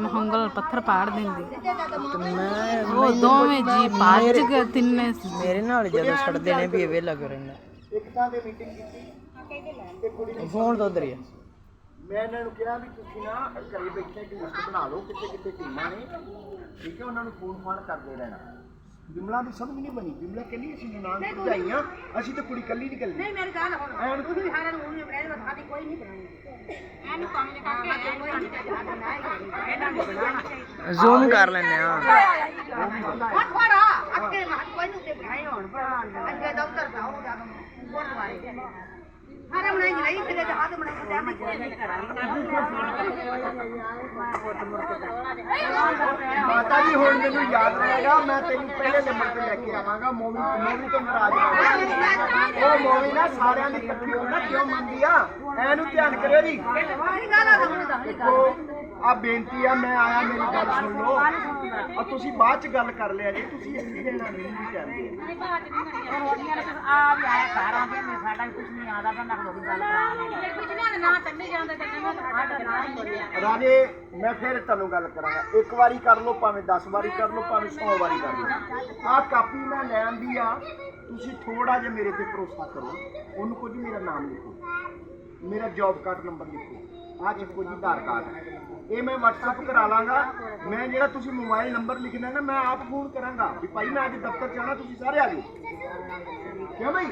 ਮੰਗਲ ਪੱਥਰ ਪਾੜ ਦਿੰਦੀ। ਮੈਂ ਉਹ ਦੋਵੇਂ ਜੀ ਭੱਜ ਗਏ ਤਿੰਨੇ ਮੇਰੇ ਨਾਲ ਜਦੋਂ ਛੱਡਦੇ ਨੇ ਵੀ ਇਹ ਵੇਲਾ ਕਰਨਾ ਇੱਕ ਥਾਂ ਤੇ ਮੀਟਿੰਗ ਕੀਤੀ ਫੋਨ ਤੋਂ ਉਧਰ ਹੀ। ਮੈਂ ਇਹਨਾਂ ਨੂੰ ਕਿਹਾ ਵੀ ਤੁਸੀਂ ਨਾ ਘਰੇ ਬੈਠੇ ਇੱਕ ਲਿਸਟ ਬਣਾ ਲਓ ਕਿੱਥੇ ਕਿੱਥੇ ਟੀਮਾਂ ਨੇ। ਠੀਕ ਹੈ ਉਹਨਾਂ ਨੂੰ ਫੋਨ ਫਾਨ ਕਰਦੇ ਰਹਿਣਾ। ਬਿਮਲਾ ਦੀ ਸਮਝ ਨਹੀਂ ਬਣੀ ਬਿਮਲਾ ਕਹਿੰਦੀ ਅਸੀਂ ਨਨਾਣ ਭਜਾਈਆਂ ਅਸੀਂ ਤਾਂ ਕੁੜੀ ਕੱਲੀ ਨਹੀਂ ਕੱਲੀ ਨਹੀਂ ਮੇਰੀ ਗੱਲ ਹੁਣ ਤੁਸੀਂ ਵੀ ਸਾਰਿਆਂ ਨੂੰ ਉਹਨੂੰ ਬਣਾਈ ਬਸ ਸਾਡੀ ਕੋਈ ਨਹੀਂ ਬਣਾਉਣੀ ਇਹਨੂੰ ਕੰਮ ਦੇ ਕਰਕੇ ਕੋਈ ਨਹੀਂ ਬਣਾਉਣਾ ਇਹਨਾਂ ਨੂੰ ਬਣਾਉਣਾ ਚਾਹੀਦਾ ਜ਼ੂਮ ਕਰ ਲੈਂਦੇ ਆ ਹੁਣ ਫੜਾ ਅੱਗੇ ਮਾ ਕੋਈ ਨੂੰ ਤੇ ਬਣਾਏ ਹੋਣ ਅੱਗੇ ਦਫ਼ਤਰ ਜਾਓ ਜਾਂ ਗੁਰਦੁਆਰੇ ਹਾਰੇ ਮਾਤਾ ਜੀ ਹੁਣ ਮੈਨੂੰ ਯਾਦ ਰਹੇਗਾ ਮੈਂ ਤੈਨੂੰ ਪਹਿਲੇ ਨੰਬਰ ਤੇ ਲੈ ਕੇ ਆਵਾਂਗਾ ਮੂਵੀ ਮੂਵੀ ਤੋਂ ਨਾਰਾਜ਼ ਉਹ ਮੂਵੀ ਨਾ ਸਾਰਿਆਂ ਦੀ ਇਕੱਠੀ ਹੋਣਾ ਕਿਉਂ ਮੰਨਦੀ ਆ? ਐਨੂੰ ਧਿਆਨ ਕਰਿਓ ਜੀ। ਆ ਬੇਨਤੀ ਆ, ਮੈਂ ਆਇਆ, ਮੇਰੀ ਗੱਲ ਸੁਣ ਲਓ। ਆ ਤੁਸੀਂ ਬਾਅਦ ਚ ਗੱਲ ਕਰ ਲਿਆ ਜੀ, ਤੁਸੀਂ ਇੱਥੇ ਦੇਣਾ ਨਹੀਂ ਵੀ ਕਹਿੰਦੇ ਆ ਵੀ ਆਇਆ ਘਰ ਆ ਗਿਆ ਮੈਂ ਸਾਡਾ ਕੁਝ ਨਹੀਂ ਆਦਾ ਤਾਂ ਨਾ ਕੋਈ ਗੱਲ ਕਰਾਂਗੇ ਪਿਛਲੇ ਦੇ ਨਾਂ ਚੱਲੇ ਜਾਂਦੇ ਤੇ ਮੈਂ ਸਾਡਾ ਨਾਂ ਬੋਲਿਆ ਰਾਜੇ, ਮੈਂ ਫਿਰ ਤੁਹਾਨੂੰ ਗੱਲ ਕਰਾਂਗਾ। ਇੱਕ ਵਾਰੀ ਕਰ ਲਓ, ਭਾਵੇਂ 10 ਵਾਰੀ ਕਰ ਲਓ, ਭਾਵੇਂ 100 ਵਾਰੀ ਕਰ ਲਓ। ਆਹ ਕਾਪੀ ਮੈਂ ਲੈਣ ਦੀ ਆ, ਤੁਸੀਂ ਥੋੜਾ ਜਿਹਾ ਮੇਰੇ ਤੇ ਭਰੋਸਾ ਕਰੋ। ਉਹਨੂੰ ਕੁਝ ਮੇਰਾ ਨਾਮ ਲਿਖੋ। ਮੇਰਾ ਜੌਬ ਕਾਰਡ ਨੰਬਰ ਲਿਖੋ। ਆਹ ਲਿਖੋ ਜੀ ਆਧਾਰ ਕਾਰਡ ਇਹ ਮੈਂ WhatsApp ਕਰਾ ਲਾਂਗਾ। ਮੈਂ ਜਿਹੜਾ ਤੁਸੀਂ ਮੋਬਾਈਲ ਨੰਬਰ ਲਿਖਣਾ ਨਾ ਮੈਂ ਆਪ ਫੋਨ ਕਰਾਂਗਾ ਵੀ ਭਾਈ ਮੈਂ ਅੱਜ ਦਫ਼ਤਰ ਜਾਣਾ ਤੁਸੀਂ ਸਾਰੇ ਆ ਜਾਓ। ਕਿਉਂ ਬਈ?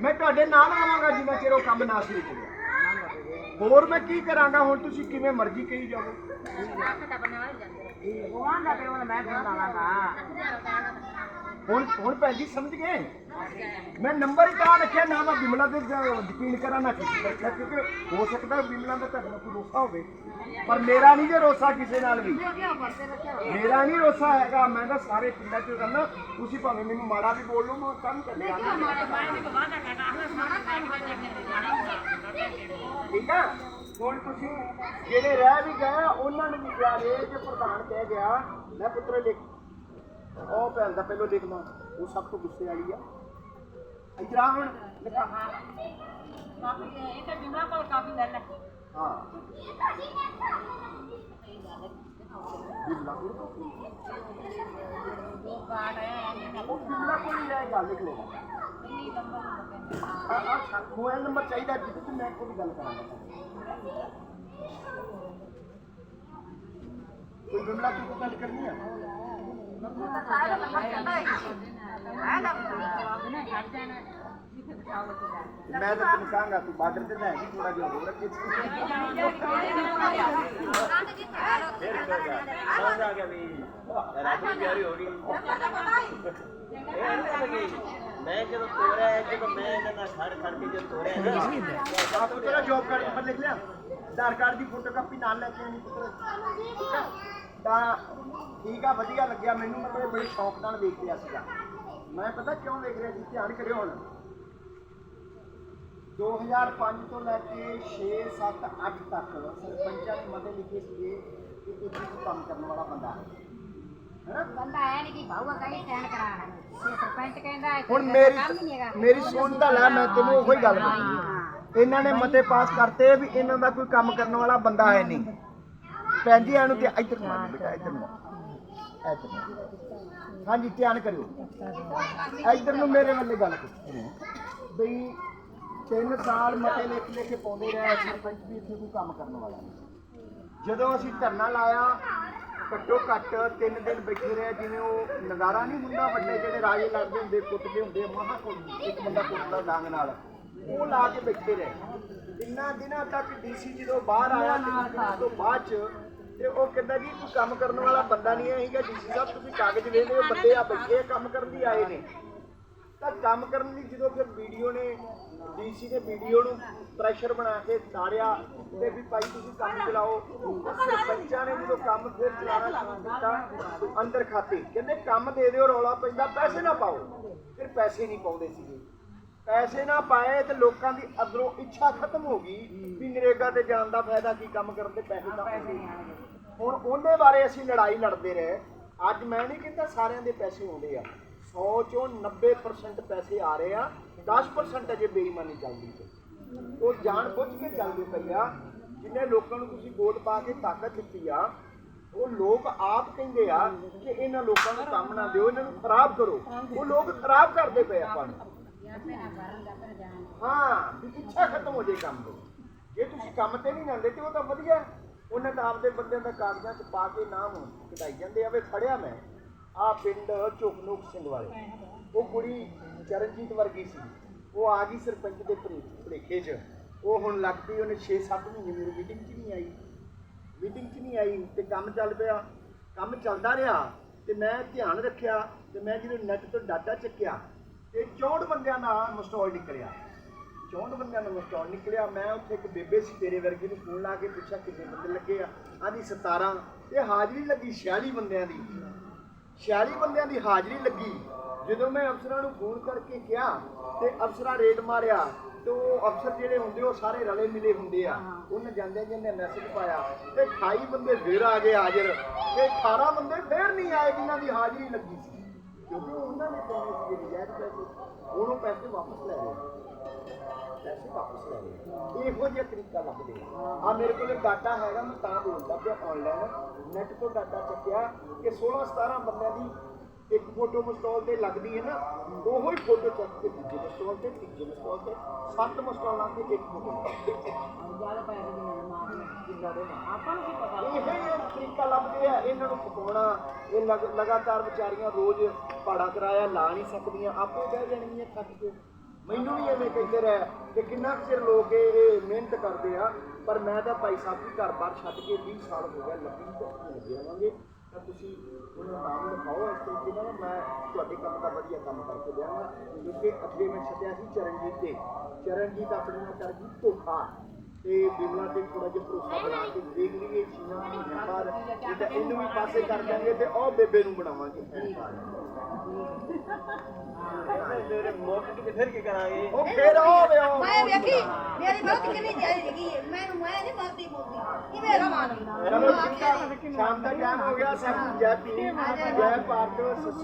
ਮੈਂ ਤੁਹਾਡੇ ਨਾਲ ਆਵਾਂਗਾ ਜਿੰਨਾ ਚਿਰ ਉਹ ਕੰਮ ਨਾ ਸ਼ੁਰੂ ਕਰਿਆ ਹੋਰ ਮੈਂ ਕੀ ਕਰਾਂਗਾ? ਹੁਣ ਤੁਸੀਂ ਕਿਵੇਂ ਮਰਜ਼ੀ ਕਹੀ ਜਾਓ। ਉਹ ਆਂਦਾ ਤੇ ਉਹ ਮੈਂ ਫੋਨ ਲਾਵਾਂਗਾ ਹੁਣ ਹੁਣ ਭੈਣ ਜੀ ਸਮਝ ਗਏ? ਮੈਂ ਨੰਬਰ ਹੀ ਤਾਂ ਰੱਖਿਆ ਨਾ ਮੈਂ ਬਿਮਲਾ ਤੇ ਯਕੀਨ ਕਰਾਂ ਨਾ ਕਿਸੇ ਤੇ ਰੱਖਿਆ ਕਿਉਂਕਿ ਹੋ ਸਕਦਾ ਬਿਮਲਾ ਦਾ ਤੁਹਾਡੇ ਕੋਈ ਰੋਸਾ ਹੋਵੇ। ਪਰ ਮੇਰਾ ਨਹੀਂ ਜੇ ਰੋਸਾ ਕਿਸੇ ਨਾਲ ਵੀ। ਮੇਰਾ ਨਹੀਂ ਰੋਸਾ ਹੈਗਾ ਮੈਂ ਤਾਂ ਸਾਰੇ ਪਿੰਡਾਂ 'ਚ ਕਰਨਾ ਤੁਸੀਂ ਭਾਵੇਂ ਮੈਨੂੰ ਮਾੜਾ ਵੀ ਬੋਲ ਲਓ ਮੈਂ ਕੰਮ ਕਰ ਲਿਆ। ਠੀਕ ਆ? ਹੁਣ ਤੁਸੀਂ ਜਿਹੜੇ ਰਹਿ ਵੀ ਗਏ ਆ, ਉਹਨਾਂ ਨੂੰ ਵੀ ਕਿਹਾ ਜੇ ਪ੍ਰਧਾਨ ਕਹਿ ਗਿਆ ਮੈਂ ਪੁੱਤਰ ਲਿਖ ਉਹ ਭੈਣ ਦਾ ਪਹਿਲੋਂ ਲਿਖਦਾ ਉਹ ਸਭ ਤੋਂ ਗੁੱਸੇ ਵਾਲੀ ਆ। ਇਧਰ ਆ ਹੁਣ। ਲਿਖਾ ਕਾਫੀ ਇਹ ਤਾਂ ਬਿਮਲਾ ਕੋਲ ਕਾਫੀ ਲੈ ਲੈ ਹਾਂ। ਬਿਮਲਾ ਕੋਲ ਉਹ ਬਿਮਲਾ ਕੋਲ ਹੀ ਰਹਿ ਗੱਲ ਲਿਖ ਲੈਣਾ ਆ ਆ ਮੋਬਾਈਲ ਨੰਬਰ ਚਾਹੀਦਾ ਜਿੱਥੇ ਤੇ ਮੈਂ ਕੋਈ ਗੱਲ ਕਰਾਂਗਾ। ਕੋਈ ਬਿਮਲਾ ਕੋਈ ਗੱਲ ਕਰਨੀ ਆ? ਮੈਂ ਤਾਂ ਤੈਨੂੰ ਕਹਾਂਗਾ ਤੂੰ ਬਾਰਡਰ ਤੇ ਲੈ ਜੀ ਥੋੜਾ ਜਿਹਾ ਹੋਰ ਅੱਗੇ ਫਿਰ ਹੋ ਸਮਝ ਆ ਗਿਆ ਵੀ ਨੂੰ ਤਿਆਰੀ ਹੋ ਗਈ। ਮੈਂ ਜਦੋਂ ਤੋਰਿਆ ਜਦੋਂ ਮੈਂ ਇਹਨਾਂ ਨਾਲ ਖੜ ਖੜ ਕੇ ਜਦੋਂ ਤੋਰਿਆ ਨਾ ਆਪ ਤੇਰਾ ਜੋਬ ਕਾਰਡ ਨੰਬਰ ਲਿਖ ਲਿਆ। ਆਧਾਰ ਕਾਰਡ ਦੀ ਫੋਟੋਕਾਪੀ ਨਾਲ ਲੈ ਕੇ ਆਣੀ ਪੁੱਤਰ? ਤਾਂ ਠੀਕ ਆ ਵਧੀਆ ਲੱਗਿਆ। ਮੈਨੂੰ ਮੈਂ ਬੜੇ ਸ਼ੌਕ ਨਾਲ ਵੇਖ ਰਿਹਾ ਸੀਗਾ। ਮੈਂ ਪਤਾ ਕਿਉਂ ਵੇਖ ਰਿਹਾ ਸੀ ਧਿਆਨ ਕਰਿਓ ਹੁਣ। 2005 ਤੋਂ ਲੈ ਕੇ 6 7 8 ਤੱਕ ਸਰਪੰਚਾਂ ਨੇ ਮਤੇ ਲਿਖੇ ਸੀਗੇ ਕਿ ਕੋਈ ਕੰਮ ਕਰਨ ਵਾਲਾ ਬੰਦਾ ਹੈ। ਬੰਦਾ ਆਇਆ ਨਹੀਂ ਕਿ ਭਾਊਗਾ ਕਹੀਂ ਸਟੈਂਡ ਕਰਾਣਾ ਸਰਪੰਚ ਕਹਿੰਦਾ ਹੁਣ ਮੇਰੀ ਮੇਰੀ ਸੁਣ ਤਾਂ ਲੈ ਮੈਂ ਤੈਨੂੰ ਉਹੀ ਗੱਲ ਦੱਸੀ ਇਹਨਾਂ ਨੇ ਮਤੇ ਪਾਸ ਕਰਤੇ ਵੀ ਇਹਨਾਂ ਦਾ ਕੋਈ ਕੰਮ ਕਰਨ ਵਾਲਾ ਬੰਦਾ ਹੈ ਨਹੀਂ। ਭੈਣ ਜੀ ਇਹਨੂੰ ਤੇ ਇੱਧਰ ਨੂੰ ਆਓ ਬੇਟਾ ਇੱਧਰ ਨੂੰ ਆਓ। ਇੱਧਰ ਆਓ। ਹਾਂਜੀ ਧਿਆਨ ਕਰਿਓ। ਇੱਧਰ ਨੂੰ ਮੇਰੇ ਵੱਲੇ ਗੱਲ ਕਰੋ। ਬਈ ਤਿੰਨ ਸਾਲ ਮਤੇ ਲਿਖ ਲਿਖ ਕੇ ਪਾਉਂਦੇ ਰਹੇ ਸਰਪੰਚ ਵੀ ਇੱਥੇ ਕੋਈ ਕੰਮ ਕਰਨ ਵਾਲਾ ਨਹੀਂ। ਜਦੋਂ ਅਸੀਂ ਧਰਨਾ ਲਾਇਆ ਘੱਟੋ ਘੱਟ ਤਿੰਨ ਦਿਨ ਬੈਠੇ ਰਹੇ ਜਿਵੇਂ ਉਹ ਨਗਾਰਾ ਨਹੀਂ ਹੁੰਦਾ ਵੱਡੇ ਜਿਹੜੇ ਰਾਜੇ ਲੜਦੇ ਹੁੰਦੇ ਕੁੱਟਦੇ ਹੁੰਦੇ ਮਹਾ ਕੋਈ ਇੱਕ ਬੰਦਾ ਕੁੱਟਦਾ ਡਾਂਗ ਨਾਲ। ਉਹ ਲਾ ਕੇ ਬੈਠੇ ਰਹੇ। ਤਿੰਨਾਂ ਦਿਨਾਂ ਤੱਕ ਡੀਸੀ ਜਦੋਂ ਬਾਹਰ ਆਇਆ ਤੇ ਉਸ ਤੋਂ ਬਾਅਦ ਚ ਤੇ ਉਹ ਕਹਿੰਦਾ ਜੀ ਕੋਈ ਕੰਮ ਕਰਨ ਵਾਲਾ ਬੰਦਾ ਨਹੀਂ ਹੈਗਾ ਡੀਸੀ ਸਾਹਿਬ, ਤੁਸੀਂ ਕਾਗਜ਼ ਦੇ ਦਿਓ ਬੰਦੇ ਆ ਬੈਠੇ ਕੰਮ ਕਰਨ ਲਈ ਆਏ ਨੇ। ਤਾਂ ਕੰਮ ਕਰਨ ਲਈ ਜਦੋਂ ਫਿਰ ਵੀਡੀਓ ਨੇ, ਡੀਸੀ ਨੇ ਵੀਡੀਓ ਨੂੰ ਪ੍ਰੈਸ਼ਰ ਬਣਾ ਕੇ ਤਾਰਿਆ ਤੇ ਵੀ ਭਾਈ ਤੁਸੀਂ ਕੰਮ ਚਲਾਓ ਸਰਪੰਚਾਂ ਨੇ ਜਦੋਂ ਕੰਮ ਫਿਰ ਚਲਾਉਣਾ ਸ਼ੁਰੂ ਕੀਤਾ, ਅੰਦਰ ਖਾਤੇ, ਕਹਿੰਦੇ ਕੰਮ ਦੇ ਦਿਓ, ਰੌਲਾ ਪੈਂਦਾ, ਪੈਸੇ ਨਾ ਪਾਓ। ਫਿਰ ਪੈਸੇ ਨਹੀਂ ਪਾਉਂਦੇ ਸੀਗੇ। ਪੈਸੇ ਨਾ ਪਾਏ ਤੇ ਲੋਕਾਂ ਦੀ ਅੰਦਰੋਂ ਇੱਛਾ ਖਤਮ ਹੋ ਗਈ ਵੀ ਨਰੇਗਾ ਤੇ ਜਾਣ ਦਾ ਫਾਇਦਾ ਕੀ ਕੰਮ ਕਰਨ ਦੇ ਪੈਸੇ ਤਾਂ। ਹੁਣ ਉਹਦੇ ਬਾਰੇ ਅਸੀਂ ਲੜਾਈ ਲੜਦੇ ਰਹੇ। ਅੱਜ ਮੈਂ ਨਹੀਂ ਕਹਿੰਦਾ ਸਾਰਿਆਂ ਦੇ ਪੈਸੇ ਆਉਂਦੇ ਆ। 100 ਚੋਂ 90% ਪੈਸੇ ਆ ਰਹੇ ਆ। 10% ਅਜੇ ਬੇਈਮਾਨੀ ਚੱਲਦੀ ਹੈ ਉਹ ਜਾਣ ਬੁੱਝ ਕੇ ਚੱਲਦੇ ਪਏ ਆ। ਜਿੰਨੇ ਲੋਕਾਂ ਨੂੰ ਤੁਸੀਂ ਵੋਟ ਪਾ ਕੇ ਤਾਕਤ ਦਿੱਤੀ ਆ ਉਹ ਲੋਕ ਆਪ ਕਹਿੰਦੇ ਆ ਕਿ ਇਹਨਾਂ ਲੋਕਾਂ ਨੂੰ ਕੰਮ ਨਾ ਦਿਓ ਇਹਨਾਂ ਨੂੰ ਖਰਾਬ ਕਰੋ। ਉਹ ਲੋਕ ਖਰਾਬ ਕਰਦੇ ਪਏ ਆਪਾਂ ਨੂੰ। ਹਾਂ, ਵੀ ਇੱਛਾ ਖਤਮ ਹੋ ਜੇ ਕੰਮ? ਤੋਂ ਜੇ ਤੁਸੀਂ ਕੰਮ ਤੇ ਨਹੀਂ ਜਾਂਦੇ ਤੇ ਉਹ ਤਾਂ ਵਧੀਆ ਉਹਨਾਂ ਤਾਂ ਆਪਦੇ ਬੰਦਿਆਂ ਦਾ ਕਾਗਜ਼ਾਂ 'ਚ ਪਾ ਕੇ ਨਾਮ ਕਢਾਈ ਜਾਂਦੇ ਆ। ਵੇ ਫੜਿਆ ਮੈਂ। ਆ ਪਿੰਡ ਝੁਕਨੂਕ ਸਿੰਘ ਵਾਲੇ। ਉਹ ਕੁੜੀ ਚਰਨਜੀਤ ਵਰਗੀ ਸੀ। ਉਹ ਆ ਗਈ ਸਰਪੰਚ ਦੇ ਭੁਲੇਖੇ 'ਚ। ਉਹ ਹੁਣ ਲੱਗ ਪਈ ਉਹਨੇ 6-7 ਮਹੀਨੇ ਮੇਰੀ ਮੀਟਿੰਗ 'ਚ ਨਹੀਂ ਆਈ। ਮੀਟਿੰਗ 'ਚ ਨਹੀਂ ਆਈ ਤੇ ਕੰਮ ਚੱਲ ਪਿਆ। ਕੰਮ ਚੱਲਦਾ ਰਿਹਾ ਤੇ ਮੈਂ ਧਿਆਨ ਰੱਖਿਆ ਤੇ ਮੈਂ ਜਦੋਂ ਨੈਟ ਤੋਂ ਡਾਟਾ ਚੱਕਿਆ ਤੇ 64 ਬੰਦਿਆਂ ਦਾ ਮਸਟੋਲ ਨਿਕਲਿਆ। 64 ਬੰਦਿਆਂ ਦਾ ਮਸਟੋਲ ਨਿਕਲਿਆ। ਮੈਂ ਉੱਥੇ ਇੱਕ ਬੇਬੇ ਸੀ ਤੇਰੇ ਵਰਗੀ ਨੂੰ ਫੋਨ ਲਾ ਕੇ ਪੁੱਛਿਆ ਕਿੰਨੇ ਬੰਦੇ ਲੱਗੇ ਆ। ਆਂਦੀ 17 ਤੇ ਹਾਜ਼ਰੀ ਲੱਗੀ 46 ਬੰਦਿਆਂ ਦੀ। 46 ਬੰਦਿਆਂ ਦੀ ਹਾਜ਼ਰੀ ਲੱਗੀ। ਜਦੋਂ ਮੈਂ ਅਫਸਰਾਂ ਨੂੰ ਫੋਨ ਕਰਕੇ ਕਿਹਾ ਤੇ ਅਫਸਰਾਂ ਰੇਟ ਮਾਰਿਆ ਤੇ ਉਹ ਅਫਸਰ ਜਿਹੜੇ ਹੁੰਦੇ ਉਹ ਸਾਰੇ ਰਲੇ ਮਿਲੇ ਹੁੰਦੇ ਆ। ਉਹਨੇ ਜਾਂਦੇ ਜਾਂਦੇ ਮੈਸੇਜ ਪਾਇਆ ਤੇ 28 ਬੰਦੇ ਫੇਰ ਆ ਗਏ ਹਾਜ਼ਰ। ਤੇ 18 ਬੰਦੇ ਫੇਰ ਨਹੀਂ ਆਏ ਜਿਨ੍ਹਾਂ ਦੀ ਹਾਜ਼ਰੀ ਲੱਗੀ ਸੀ। ਕਿਉਂਕਿ ਉਹਨਾਂ ਨੇ ਪਾਉਣੇ ਸੀ ਨਜਾਇਜ਼ ਪੈਸੇ, ਉਹਨੂੰ ਪੈਸੇ ਵਾਪਸ ਲੈ ਲਏ ਪੈਸੇ ਵਾਪਸ ਲੈ ਲਏ ਇਹੋ ਜਿਹਾ ਤਰੀਕਾ ਲੱਭਦੇ ਆ। ਮੇਰੇ ਕੋਲ ਡਾਟਾ ਹੈਗਾ, ਮੈਂ ਤਾਂ ਬੋਲਦਾ ਪਿਆ ਆਨਲਾਈਨ ਨੈਟ ਤੋਂ ਡਾਟਾ ਚੱਕਿਆ ਕਿ 16 17 ਬੰਦਿਆਂ ਦੀ ਇੱਕ ਫੋਟੋ ਮਸਟੋਲ ਤੇ ਲੱਗਦੀ ਹੈ ਨਾ, ਉਹੋ ਹੀ ਫੋਟੋ ਚੱਕ ਕੇ ਦੂਜੇ ਮਸਟੋਲ ਤੇ, ਤੀਜੇ ਮਸਟੋਲ ਤੇ, ਸੱਤ ਮਸਟੋਲਾਂ ਤੇ ਇੱਕ ਫੋਟੋ ਜ਼ਿਆਦਾ ਪੈਸੇ ਦੇ ਨਾਲ ਮਾਰਨੇ ਕਿੰਨਾ ਦੇ ਨਾਲ ਆਪਾਂ ਨੂੰ ਕੀ ਪਤਾ ਇਹ ਇਹ ਤਰੀਕਾ ਲੱਭਦੇ ਆ, ਇਹਨਾਂ ਨੂੰ ਪਕਾਉਣਾ, ਇਹ ਲਗਾਤਾਰ ਵਿਚਾਰੀਆਂ ਰੋਜ਼ ਪਾੜਾ ਕਰਾਇਆ, ਲਾ ਨਹੀਂ ਸਕਦੀਆਂ, ਆਪੇ ਬਹਿ ਜਾਣਗੀਆਂ ਥੱਕ ਕੇ। ਮੈਨੂੰ ਵੀ ਐਵੇਂ ਕਹਿੰਦੇ ਰਹੇ ਕਿ ਕਿੰਨਾ ਕੁ ਚਿਰ ਲੋਕ ਇਹ ਮਿਹਨਤ ਕਰਦੇ ਆ, ਪਰ ਮੈਂ ਤਾਂ ਭਾਈ ਸਾਹਿਬ ਦੀ ਘਰ-ਬਾਰ ਛੱਡ ਕੇ 20 ਸਾਲ ਹੋ ਗਿਆ ਲੱਗੀ ਤੇ ਲੱਗੇ ਆਵਾਂਗੇ ਤਾਂ ਤੁਸੀਂ ਉਹਨਾਂ ਨਾਮ ਲਿਖਾਓ, ਇਸ ਤਰੀਕੇ ਨਾਲ ਮੈਂ ਤੁਹਾਡੇ ਕੰਮ ਦਾ ਵਧੀਆ ਕੰਮ ਕਰਕੇ ਦਿਆਂਗਾ। ਕਿਉਂਕਿ ਅੱਗੇ ਮੈਂ ਛੱਡਿਆ ਸੀ ਚਰਨਜੀਤ ਤੇ। ਚਰਨਜੀਤ ਆਪਣੇ ਨਾਲ ਕਰ ਗਈ ਧੋਖਾ। ਤੇ ਬਿਮਲਾ ਤੇ ਥੋੜਾ ਜਿਹਾ ਭਰੋਸਾ ਬਣਾ ਕੇ ਦੇਖ ਲਈਏ ਮਹੀਨਿਆਂ ਬਾਅਦ ਨਹੀਂ ਤਾਂ ਇਹਨੂੰ ਵੀ ਪਾਸੇ ਕਰ ਦਾਂਗੇ ਤੇ ਉਹ ਬੇਬੇ ਨੂੰ ਬਣਾਵਾਂਗੇ। ਤੇਰੇ ਮੁੱਕ ਕੇ ਫਿਰ ਕੀ ਕਰਾਂਗੇ? ਉਹ ਫੇਰ ਆਵੇ ਉਹ ਮੈਂ ਵੇਖੀ ਮੇਰੀ ਮਰਦੀ ਕਿੰਨੀ ਹੈ। ਮੈਨੂੰ ਮੈਂ ਨਹੀਂ ਮਰਦੀ ਬੋਲਦੀ ਕਿ ਮੇਰਾ ਮਾਨ ਚਲੋ ਸ਼ਾਮ ਦਾ ਟਾਈਮ ਹੋ ਗਿਆ ਸਭ ਨੂੰ ਜੈ। ਪੀ ਜੈ ਸ਼੍ਰੀ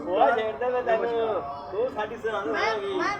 ਉਹ ਅਕਾਲ ਛੇੜਦਾ ਮੈਂ ਤੈਨੂੰ ਤੂੰ ਸਾਡੀ ਮੈਂ ਮੈਂ